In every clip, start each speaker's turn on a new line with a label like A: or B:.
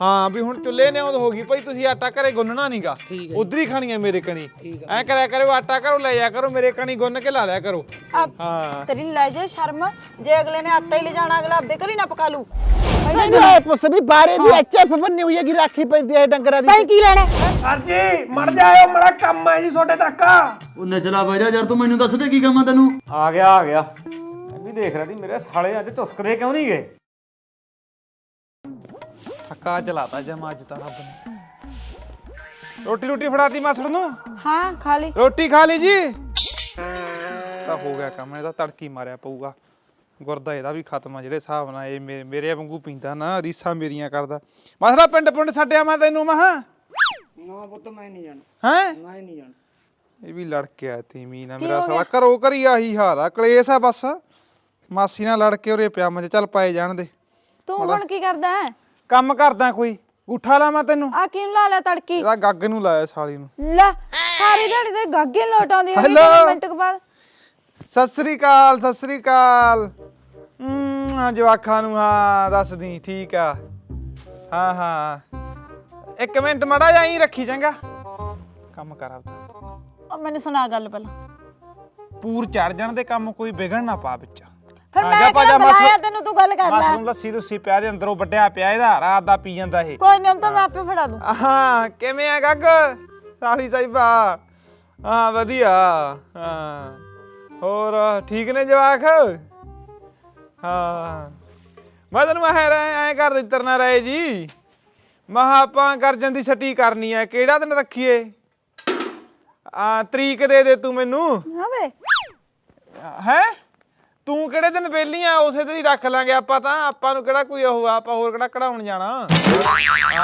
A: ਹਾਂ ਵੀ ਹੁਣ ਚੁੱਲ੍ਹੇ ਨੇ ਉਹ ਹੋ ਗਈ। ਭਾਈ ਤੁਸੀਂ ਆਟਾ ਘਰੇ ਗੁੰਨਣਾ ਨਹੀਂਗਾ
B: ਠੀਕ ਹੈ
A: ਉਧਰ ਹੀ ਖਾਣੀ ਹੈ ਮੇਰੇ ਕਣੀ। ਐ ਕਰਿਆ ਕਰੋ ਆਟਾ ਘਰੋਂ ਲੈ ਜਾ ਕਰੋ ਮੇਰੇ ਕਣੀ ਗੁੰਨ ਕੇ ਲਾ ਲਿਆ ਕਰੋ। ਹਾਂ।
C: ਤੇਰੀ ਲੈ ਜੇ ਸ਼ਰਮ ਜੇ ਅਗਲੇ ਨੇ ਆਟਾ ਹੀ ਲੈ ਜਾਣਾ ਅਗਲਾ ਆਪਦੇ ਘਰ ਨਾ ਪਕਾ ਲੂ।
D: ਇਹ ਪੁੱਛ ਵੀ ਬਾਰੇ ਦੀ ਐਚਐਫ ਬੰਨੀ ਹੋਈ ਹੈਗੀ ਰਾਖੀ ਪੈਂਦੀ ਹੈ ਡੰਗਰਾਂ ਦੀ।
C: ਕੀ ਲੈਣਾ?
B: ਸਰ ਜੀ ਮੜ ਜਾਇਓ ਮੜਾ ਕੰਮ ਹੈ ਜੀ ਤੁਹਾਡੇ ਤੱਕ।
E: ਉਹ ਨਚਲਾ ਬਜਾ ਯਾਰ ਤੂੰ ਮੈਨੂੰ ਦੱਸ ਦੇ ਕੀ ਕੰਮ ਆ ਤੈਨੂੰ।
F: ਆ ਗਿਆ ਆ ਗਿਆ। ਮੈਂ ਵੀ ਦੇਖ ਰਿਹਾ ਸੀ ਮੇਰੇ ਸਾਲੇ ਅੱਜ ਚੁਸਕਦੇ ਕਿਉਂ ਨਹੀਂ ਗਏ
A: ਥੱਕਾ ਚਲਾਤਾ ਜਮਾ ਅੱਜ ਤਾਂ ਰੱਬ ਨੇ। ਰੋਟੀ ਰੋਟੀ ਫੜਾਤੀ ਮਾਸੜ ਨੂੰ?
C: ਹਾਂ ਖਾ ਲਈ।
A: ਰੋਟੀ ਖਾ ਲਈ ਜੀ? ਤਾਂ ਹੋ ਗਿਆ ਕੰਮ ਇਹਦਾ ਤੜਕੀ ਮਾਰਿਆ ਪਊਗਾ। ਗੁਰਦਾ ਇਹਦਾ ਵੀ ਖਤਮ ਆ ਜਿਹੜੇ ਹਿਸਾਬ ਨਾਲ ਇਹ ਮੇ- ਮੇਰੇ ਵਾਂਗੂ ਪੀਂਦਾ ਨਾ ਰੀਸਾਂ ਮੇਰੀਆਂ ਕਰਦਾ। ਮਾਸੜਾ ਪਿੰਡ ਪਿੰਡ ਛੱਡਿਆ ਮੈਂ ਤੈਨੂੰ ਮਹਾ
B: ਨਾ ਪੁੱਤ ਮੈਂ ਨਹੀਂ ਜਾਣਾ।
A: ਹੈ?
B: ਮੈਂ ਨਹੀਂ ਜਾਣਾ।
A: ਇਹ ਵੀ ਲੜ ਕੇ ਆਇਆ ਤੀਮੀ ਨਾਲ ਮੇਰਾ ਸਾਲਾ। ਘਰੋਂ ਘਰੀ ਆਹੀ ਹਾਲ ਆ ਕਲੇਸ਼ ਆ ਬਸ। ਮਾਸੀ ਨਾਲ ਲੜ ਕੇ ਉਰੇ ਪਿਆ ਮੈਂ ਕਿਹਾ ਚੱਲ ਪਾਏ ਜਾਣ ਦੇ।
C: ਤੂੰ ਹੁਣ ਕੀ ਕਰਦਾ ਹੈ?
A: ਕੰਮ ਕਰਦਾ ਕੋਈ? ਗੁੱਠਾ ਲਾਵਾਂ ਤੈਨੂੰ?
C: ਆ ਕਿਉਂ ਲਾ ਲਿਆ ਤੜਕੀ?
A: ਇਹਦਾ ਗੱਗ ਨੂੰ ਲਾਇਆ ਸਾਲੀ ਨੂੰ।
C: ਲੈ ਸਾਰੀ ਦਿਹਾੜੀ ਤੇ ਗੱਗੇ ਲੋਟ ਆਉਂਦੀ
A: Hello?
C: ਕਿੰਨੇ ਮਿੰਟ ਕੁ ਬਾਅਦ?
A: ਸਤਿ ਸ੍ਰੀ ਅਕਾਲ ਸਤਿ ਸ੍ਰੀ ਅਕਾਲ। ਹਮ, ਹਾਂ ਜਵਾਖਾਂ ਨੂੰ ਹਾਂ ਦੱਸਦੀ ਠੀਕ ਆ। ਹਾਂ ਹਾਂ। ਇੱਕ ਮਿੰਟ ਮੜਾ ਜਾਈ ਰੱਖੀ ਚੰਗਾ। ਕੰਮ ਕਰ ਆਪਦਾ।
C: ਉਹ ਮੈਨੂੰ ਸੁਣਾ ਗੱਲ ਪਹਿਲਾਂ।
A: ਪੂਰ ਚੜ ਜਾਣ ਦੇ ਕੰਮ ਕੋਈ ਵਿਗੜ ਨਾ ਪਾ ਵਿੱਚ।
C: ਫਿਰ ਮੈਂ ਕਿਹੜਾ ਬੁਲਾਇਆ ਤੈਨੂੰ ਤੂੰ ਗੱਲ ਕਰ ਲੈ।
A: ਮਸਰੂਮ ਲੱਸੀ ਲੁੱਸੀ ਪਿਆ ਦੇ ਅੰਦਰੋਂ ਵੱਡਿਆ ਪਿਆ ਇਹਦਾ ਰਾਤ ਦਾ ਪੀ ਜਾਂਦਾ ਇਹ।
C: ਕੋਈ ਨਹੀਂ ਤਾਂ ਮੈਂ ਆਪੇ ਫੜਾ ਦੂੰ।
A: ਹਾਂ ਕਿਵੇਂ ਆ ਗੱਗ? ਸਾਲੀ ਸਾਹਿਬਾ ਹਾਂ ਵਧੀਆ। ਹਾਂ। ਹੋਰ ਠੀਕ ਨੇ ਜਵਾਕ? ਹਾਂ। ਮੈਂ ਤੈਨੂੰ ਐ ਐ ਕਰ ਦਿੱਤਰ ਨਾ ਰਹੇ ਜੀ। ਮਹਾ ਆਪਾਂ ਗਰਜਨ ਦੀ ਛੱਟੀ ਕਰਨੀ ਐ ਕਿਹੜਾ ਦਿਨ ਰੱਖੀਏ? ਆ ਤਰੀਕ ਦੇ ਦੇ ਤੂੰ ਮੈਨੂੰ।
C: ਹਾਂ ਵੇ।
A: ਹੈ? ਤੂੰ ਕਿਹੜੇ ਦਿਨ ਵੇਲੀ ਆ? ਉਸੇ ਦਿਨ ਹੀ ਰੱਖ ਲਾਂਗੇ ਆਪਾਂ ਤਾਂ। ਆਪਾਂ ਨੂੰ ਕਿਹੜਾ ਕੋਈ ਉਹ ਆ? ਆਪਾਂ ਹੋਰ ਕਿਹੜਾ ਕਢਾਉਣ ਜਾਣਾ?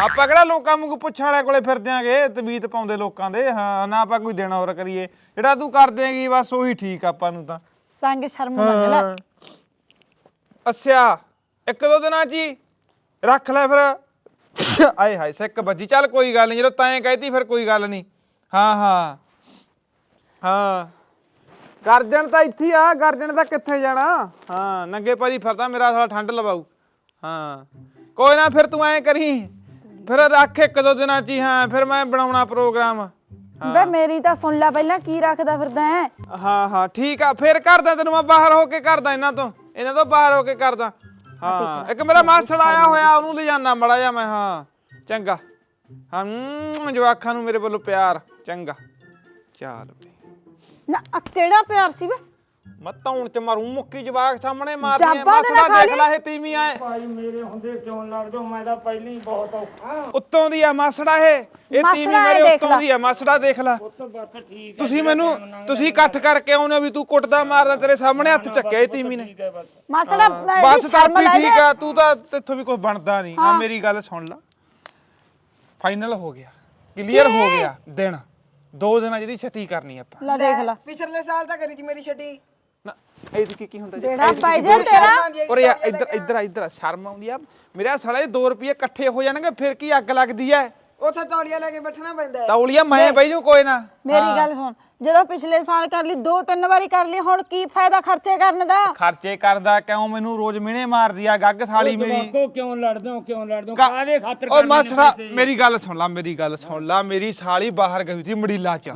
A: ਆਪਾਂ ਕਿਹੜਾ ਲੋਕਾਂ ਨੂੰ ਪੁੱਛਣ ਵਾਲਿਆਂ ਕੋਲੇ ਫਿਰਦੇ ਆਂਗੇ? ਤਵੀਤ ਪਾਉਂਦੇ ਲੋਕਾਂ ਦੇ। ਹਾਂ ਨਾ ਆਪਾਂ ਕੋਈ ਦੇਣਾ ਹੋਰ ਕਰੀਏ। ਜਿਹੜਾ ਤੂੰ ਕਰ ਦੇਂਗੀ ਬਸ ਉਹੀ ਠੀਕ ਆਪਾਂ ਨੂੰ ਤਾਂ।
C: ਸੰਗ ਸ਼ਰਮ ਮੰਨ ਲੈ।
A: ਹਾਂ। ਅੱਛਾ ਇੱਕ ਦੋ ਦਿਨਾਂ ਚ ਹੀ ਰੱਖ ਲੈ ਫਿਰ। ਆਏ ਹਾਏ ਸਿੱਕ ਵੱਜੀ। ਚੱਲ ਕੋਈ ਗੱਲ ਨਹੀਂ ਜਦੋਂ ਤੈਂ ਕਹਿਤੀ ਫਿਰ ਕੋਈ ਗੱਲ ਨਹੀਂ ਹਾਂ ਹਾਂ। ਹਾਂ। ਗਰਜਣ ਤਾਂ ਇੱਥੇ ਹੀ ਆ ਗਰਜਣ ਤਾਂ ਕਿੱਥੇ ਜਾਣਾ? ਹਾਂ ਨੰਗੇ ਭਾਜੀ ਫਿਰਦਾ ਮੇਰਾ ਸਾਲਾ ਠੰਡ ਲਵਾਊ। ਹਾਂ। ਕੋਈ ਨਾ ਫਿਰ ਤੂੰ ਐਂ ਕਰੀ। ਫਿਰ ਰੱਖ ਇੱਕ ਦੋ ਦਿਨਾਂ ਚ ਹੀ ਹਾਂ ਫਿਰ ਮੈਂ ਬਣਾਉਣਾ ਪ੍ਰੋਗਰਾਮ।
C: ਵੇ ਮੇਰੀ ਤਾਂ ਸੁਣ ਲੈ ਪਹਿਲਾਂ ਕੀ ਰੱਖਦਾ ਫਿਰਦਾ ਹੈ
A: ਹਾਂ ਹਾਂ ਠੀਕ ਆ ਫਿਰ ਕਰਦਾ ਤੈਨੂੰ ਮੈਂ ਬਾਹਰ ਹੋ ਕੇ ਕਰਦਾ ਇਹਨਾਂ ਤੋਂ। ਇਹਨਾਂ ਤੋਂ ਬਾਹਰ ਹੋ ਕੇ ਕਰਦਾ। ਹਾਂ ਇੱਕ ਮੇਰਾ ਮਾਸਟਰ ਆਇਆ ਹੋਇਆ ਉਹਨੂੰ ਲੈ ਜਾਣਾ ਮੜਾ ਜਾ ਮੈਂ ਹਾਂ। ਚੰਗਾ। ਹਾਂ ਮ, ਜਵਾਕਾਂ ਨੂੰ ਮੇਰੇ ਵੱਲੋਂ ਪਿਆਰ। ਚੰਗਾ। ਚੱਲ
C: ਨਾ ਆ ਕਿਹੜਾ ਪਿਆਰ ਸੀ ਵੇ?
A: ਮੈਂ ਧੌਣ ਚ ਮਾਰੂ ਮੁੱਕੀ ਜਵਾਕ ਸਾਹਮਣੇ ਮਾਰਦੀ
C: ਜਾਬਾ ਦੇ ਨਾਲ
A: ਮਾਸੜਾ
C: ਖਾ
A: ਦੇਖ। ਲੈ। ਇਹ ਤੀਵੀਂ ਆਏ
B: ਭਾਈ ਮੇਰੇ ਹੁੰਦੇ ਕਿਉਂ ਲੜ ਜਾਓ? ਮੈਂ ਤਾਂ ਪਹਿਲਾਂ ਹੀ ਬਹੁਤ ਔਖਾ।
A: ਉੱਤੋਂ ਦੀ ਆ ਮਾਸੜਾ ਇਹ। ਇਹ
C: ਮਾਸੜਾ
A: ਤੀਵੀਂ
C: ਇਹ
A: ਮੇਰੇ
C: ਦੇਖ
A: ਉੱਤੋਂ
C: ਲਾ।
A: ਦੀ ਆ ਮਾਸੜਾ ਦੇਖ ਲੈ।
B: ਪੁੱਤ ਬਸ ਠੀਕ ਹੈ
A: ਤੁਸੀਂ ਮੈਨੂੰ ਤੁਸੀਂ ਇਕੱਠ ਕਰਕੇ ਆਉਨੇ ਹੋ ਵੀ ਤੂੰ ਕੁੱਟਦਾ ਮਾਰਦਾ ਤੇਰੇ ਸਾਹਮਣੇ ਹੱਥ ਚੱਕਿਆ ਇਹ ਤੀਵੀਂ ਨੇ।
B: ਠੀਕ ਹੈ ਬਸ।
C: ਮਾਸੜਾ ਮੈਂ
A: ਬਸ
C: ਇਹਦੀ ਸ਼ਰਮ
A: ਤਰਪੀ
C: ਲੈ
A: ਠੀਕ। ਆ ਤੂੰ ਤਾਂ ਤੇਥੋਂ ਵੀ ਕੁਝ ਬਣਦਾ ਨਹੀਂ। ਆ ਮੇਰੀ ਗੱਲ ਸੁਣ ਲੈ। ਫਾਈਨਲ ਹੋ ਗਿਆ। ਕਲੀਅਰ ਹੋ ਗਿਆ ਦਿਨ। ਦੋ ਦਿਨਾਂ ਜਿਹਦੀ ਛੱਟੀ ਕਰਨੀ ਆਪਾਂ।
C: ਲੈ ਦੇਖ ਲੈ।
G: ਪਿਛਲੇ ਸਾਲ ਤਾਂ ਕਰੀ ਸੀ ਮੇਰੀ ਛੱਡੀ
A: ਨਾ ਇਹ ਕੀ ਕੀ ਹੁੰਦਾ ਜੀ?
C: ਜਿਹੜਾ ਬਾਈ ਜੇ ਤੇਰਾ?
A: ਔਰ ਯਾਰ ਇੱਧਰ ਇੱਧਰ ਇੱਧਰ ਸ਼ਰਮ ਆਉਂਦੀ ਆ। ਮੇਰੇ ਸਾਲੇ 2 ਰੁਪਏ ਇਕੱਠੇ ਹੋ ਜਾਣਗੇ ਫਿਰ ਕੀ ਅੱਗ ਲੱਗਦੀ ਐ
G: ਉੱਥੇ ਤੌਲੀਆ ਲੈ ਕੇ ਬੈਠਣਾ ਪੈਂਦਾ ਹੈ।
A: ਤੌਲੀਆ ਮੈਂ ਬਈ ਜੂ ਕੋਈ ਨਾ।
C: ਮੇਰੀ ਗੱਲ ਸੁਣ ਜਦੋਂ ਪਿਛਲੇ ਸਾਲ ਕਰ ਲਈ ਦੋ ਤਿੰਨ ਵਾਰੀ ਕਰ ਲਈ ਹੁਣ ਕੀ ਫਾਇਦਾ ਖਰਚੇ ਕਰਨ ਦਾ?
A: ਖਰਚੇ ਕਰਦਾ ਕਿਉਂ? ਮੈਨੂੰ ਰੋਜ਼ ਮਿਹਣੇ ਮਾਰਦੀ ਆ ਗੱਗ ਸਾਲੀ ਮੇਰੀ।
B: ਜਵਾਕੋ ਕਿਉਂ ਲੜਦੇ ਹੋ ਕਿਉਂ ਲੜਦੇ ਹੋ?
A: ਕਾ-
B: ਕਾਹਦੇ ਖਾਤਰ
A: ਓ
B: ਕਰਨੇ ਨੇ
A: ਮਾਸੜਾ
B: ਪੈਸੇ?
A: ਮੇਰੀ ਗੱਲ ਸੁਣ ਲਾ ਮੇਰੀ ਗੱਲ ਸੁਣ ਲਾ ਮੇਰੀ ਸਾਲੀ ਬਾਹਰ ਗਈ ਸੀ ਮੜੀਲਾ ਚ।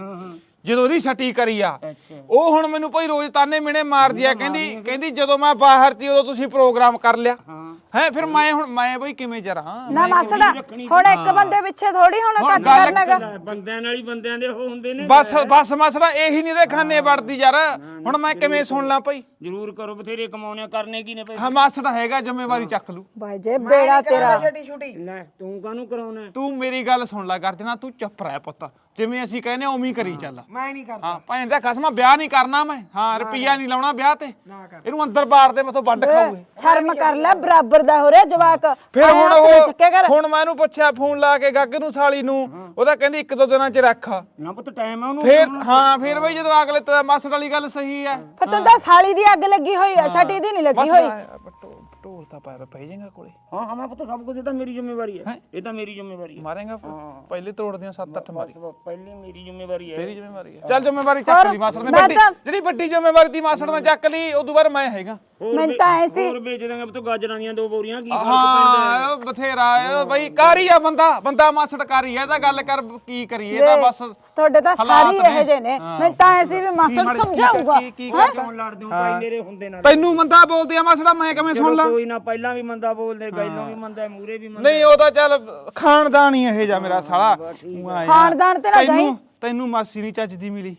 A: ਜਦੋਂ ਉਹਦੀ ਛੱਟੀ ਕਰੀ ਆ।
B: ਅੱਛਾ।
A: ਉਹ ਹੁਣ ਮੈਨੂੰ ਭਾਈ ਰੋਜ਼ ਤਾਨੇ ਮਿਹਣੇ ਮਾਰਦੀ ਆ ਕਹਿੰਦੀ ਕਹਿੰਦੀ ਜਦੋਂ ਮੈਂ ਬਾਹਰ ਸੀ ਉਦੋਂ ਤੁਸੀਂ ਪ੍ਰੋਗਰਾਮ ਕਰ ਲਿਆ। ਹੈ। ਫਿਰ ਮੈਂ ਹੁਣ ਮੈਂ ਬਈ ਕਿਵੇਂ ਜਰਾਂ?
C: ਨਾ ਮਾਸੜਾ ਹੁਣ ਇੱਕ ਬੰਦੇ ਪਿੱਛੇ ਥੋੜੀ ਹੁਣ ਕੱਟ ਕਰਨਾਗਾ।
B: ਬੰਦਿਆਂ ਨਾਲ ਹੀ ਬੰਦਿਆਂ ਦੇ ਉਹ ਹੁੰਦੇ ਨੇ।
A: ਬਸ ਬਸ ਮਸਲਾ ਇਹੀ ਨਹੀਂ ਦੇ ਖਾਨੇ ਵੜਦੀ ਯਾਰ। ਹੁਣ ਮੈਂ ਕਿਵੇਂ ਸੁਣ ਲਾਂ ਭਾਈ?
B: ਜ਼ਰੂਰ ਕਰੋ ਬਥੇਰੇ ਕਮਾਉਣੇ ਕਰਨੇ ਕੀ ਨੇ ਪੈਸੇ
A: ਹਾਂ ਮਾਸੜਾ ਹੈਗਾ ਜ਼ਿੰਮੇਵਾਰੀ ਚੱਕ ਲੂ
C: ਬਾਈ ਜੇ ਬੇੜਾ ਤੇਰਾ।
G: ਛੱਡੀ ਛੁੱਟੀ
B: ਲੈ ਤੂੰ ਕਾਹਨੂੰ ਕਰਾਉਣਾ?
A: ਤੂੰ ਮੇਰੀ ਗੱਲ ਸੁਣ ਲੈ ਗਰਜਨਾ ਤੂੰ ਚੁੱਪ ਰਹਿ ਪੁੱਤ। ਜਿਵੇਂ ਅਸੀਂ ਕਹਿੰਦੇ ਉਵੇਂ ਹੀ ਕਰੀ ਚੱਲ।
G: ਮੈਂ ਨਹੀਂ ਕਰਦਾ।
A: ਹਾਂ ਭੈਣ ਦਾ ਖਸਮਾ ਵਿਆਹ ਨਹੀਂ ਕਰਨਾ ਮੈਂ। ਹਾਂ ਰੁਪਈਆ ਨਹੀਂ ਲਾਉਣਾ ਵਿਆਹ ਤੇ।
G: ਨਾ ਕਰ
A: ਇਹਨੂੰ ਅੰਦਰ ਬਾੜ ਦੇ ਮੈਥੋਂ ਵੱਢ ਖਾਊਗੇ।
C: ਸ਼ਰਮ ਕਰ ਲੈ ਬਰਾਬਰ ਦਾ ਹੋ ਰਿਹਾ ਜਵਾਕ।
A: ਫਿਰ ਹੁਣ ਉਹ। ਹੁਣ ਮੈਂ ਇਹਨੂੰ ਪੁੱਛਿਆ ਫੋਨ ਲਾ ਕੇ ਗੱਗ ਨੂੰ ਸਾਲੀ ਨੂੰ। ਉਹਦਾ ਕਹਿੰਦੀ ਇੱਕ ਦੋ ਦਿਨਾਂ ਚ ਰੱਖ।
B: ਨਾ ਪੁੱਤ ਟਾਈਮ ਆ ਉਹਨੂੰ।
A: ਫਿਰ ਹਾਂ ਫਿਰ ਬਈ ਜਦੋਂ ਅਗਲੇ ਤੇ ਮਾਸੜ ਵਾਲੀ ਗੱਲ ਸਹੀ ਹੈ।
C: ਫਿਰ ਤੂੰ ਸਾਲੀ ਦੀ ਅੱਗ ਲੱਗੀ ਹੋਈ ਆ ਛਾਟੀ ਦੀ ਨਹੀਂ ਲੱਗੀ ਹੋਈ।
A: ਢੋਲ ਤਾਂ ਪੈਰ ਪੈ ਜਾਏਗਾ ਕੋਲੇ।
B: ਹਾਂ ਹਾਂ ਮੈਂ ਪਤਾ ਸਭ ਕੁਝ ਇਹ ਤਾਂ ਮੇਰੀ ਜ਼ਿੰਮੇਵਾਰੀ ਹੈ। ਇਹ ਤਾਂ ਮੇਰੀ ਜ਼ਿੰਮੇਵਾਰੀ ਹੈ।
A: ਮਾਰੇਗਾ ਪਹਿਲੇ ਤੋੜਦੀਆਂ 7-8 ਮਾਰੀ।
B: ਬਸ ਪਹਿਲੀ ਮੇਰੀ ਜ਼ਿੰਮੇਵਾਰੀ ਹੈ।
A: ਤੇਰੀ ਜ਼ਿੰਮੇਵਾਰੀ ਹੈ। ਚੱਲ ਜ਼ਿੰਮੇਵਾਰੀ ਚੱਕ ਲਈ ਮਾਸੜ ਨੇ
H: ਮੈਂ
A: ਵੱਡੀ
H: ਤਾਂ-
A: ਜਿਹੜੀ ਵੱਡੀ ਜ਼ਿੰਮੇਵਾਰੀ ਦੀ ਮਾਸੜ ਨੇ ਚੱਕ ਲਈ ਉਦੋਂ ਬਾਅਦ ਮੈਂ ਹੈਗਾ।
H: ਮੈਂ ਤਾਂ ਐ ਸੀ
B: ਹੋਰ ਵੇਚ ਦਾਂਗੇ ਤੂੰ ਗਾਜਰਾਂ ਦੀਆਂ ਦੋ ਬੋਰੀਆਂ ਕੀ ਫ਼ਰਕ ਪੈਂਦਾ
A: ਹਾਂ? ਉਹ ਬਥੇਰਾ ਹੈ ਬਈ ਕਾਰੀ ਆ ਬੰਦਾ ਬੰਦਾ ਮਾਸੜ ਕਾਰੀ ਹੈ ਤਾਂ ਗੱਲ ਕਰ ਕੀ ਕਰੀਏ ਤਾਂ ਬਸ
H: ਤੁਹਾਡੇ ਤਾਂ
A: ਹਾਲਾਤ
H: ਸਾਰੇ। ਇਹੋ ਜਿਹੇ ਨੇ। ਮੈਂ ਤਾਂ ਐ ਸੀ ਵੀ ਸਮਝਾਊਗਾ।
A: ਕੀ ਕੀ
H: ਹੈਂ?
B: ਕਿਉਂ ਲੜਦੇ ਹੋ ਭਾਈ ਮੇਰੇ ਹੁੰਦੇ ਨਾਲ?
A: ਤੈਨੂੰ ਬੰਦਾ ਬੋਲਦੇ ਆ ਮਾਸੜਾ ਮੈਂ ਕਿਵੇਂ ਸੁਣ ਲਾਂ?
B: ਕੋਈ ਨਾ ਪਹਿਲਾਂ ਵੀ ਮੰਦਾ ਬੋਲਦੇ ਗੈਲੋਂ ਵੀ ਮੰਦਾ ਮੂਰੇ ਵੀ ਮੰਦਾ।
A: ਨਹੀਂ ਉਹ ਤਾਂ ਚੱਲ ਖਾਨਦਾਨ ਹੀ ਇਹ ਜਾ ਮੇਰਾ ਸਾਲਾ।
H: ਖਾਨਦਾਨ ਤੇ ਨਾ ਜਾਈਂ।
A: ਤੈਨੂੰ ਤੈਨੂੰ ਮਾਸੀ ਨਹੀਂ ਚੱਜਦੀ ਮਿਲੀ।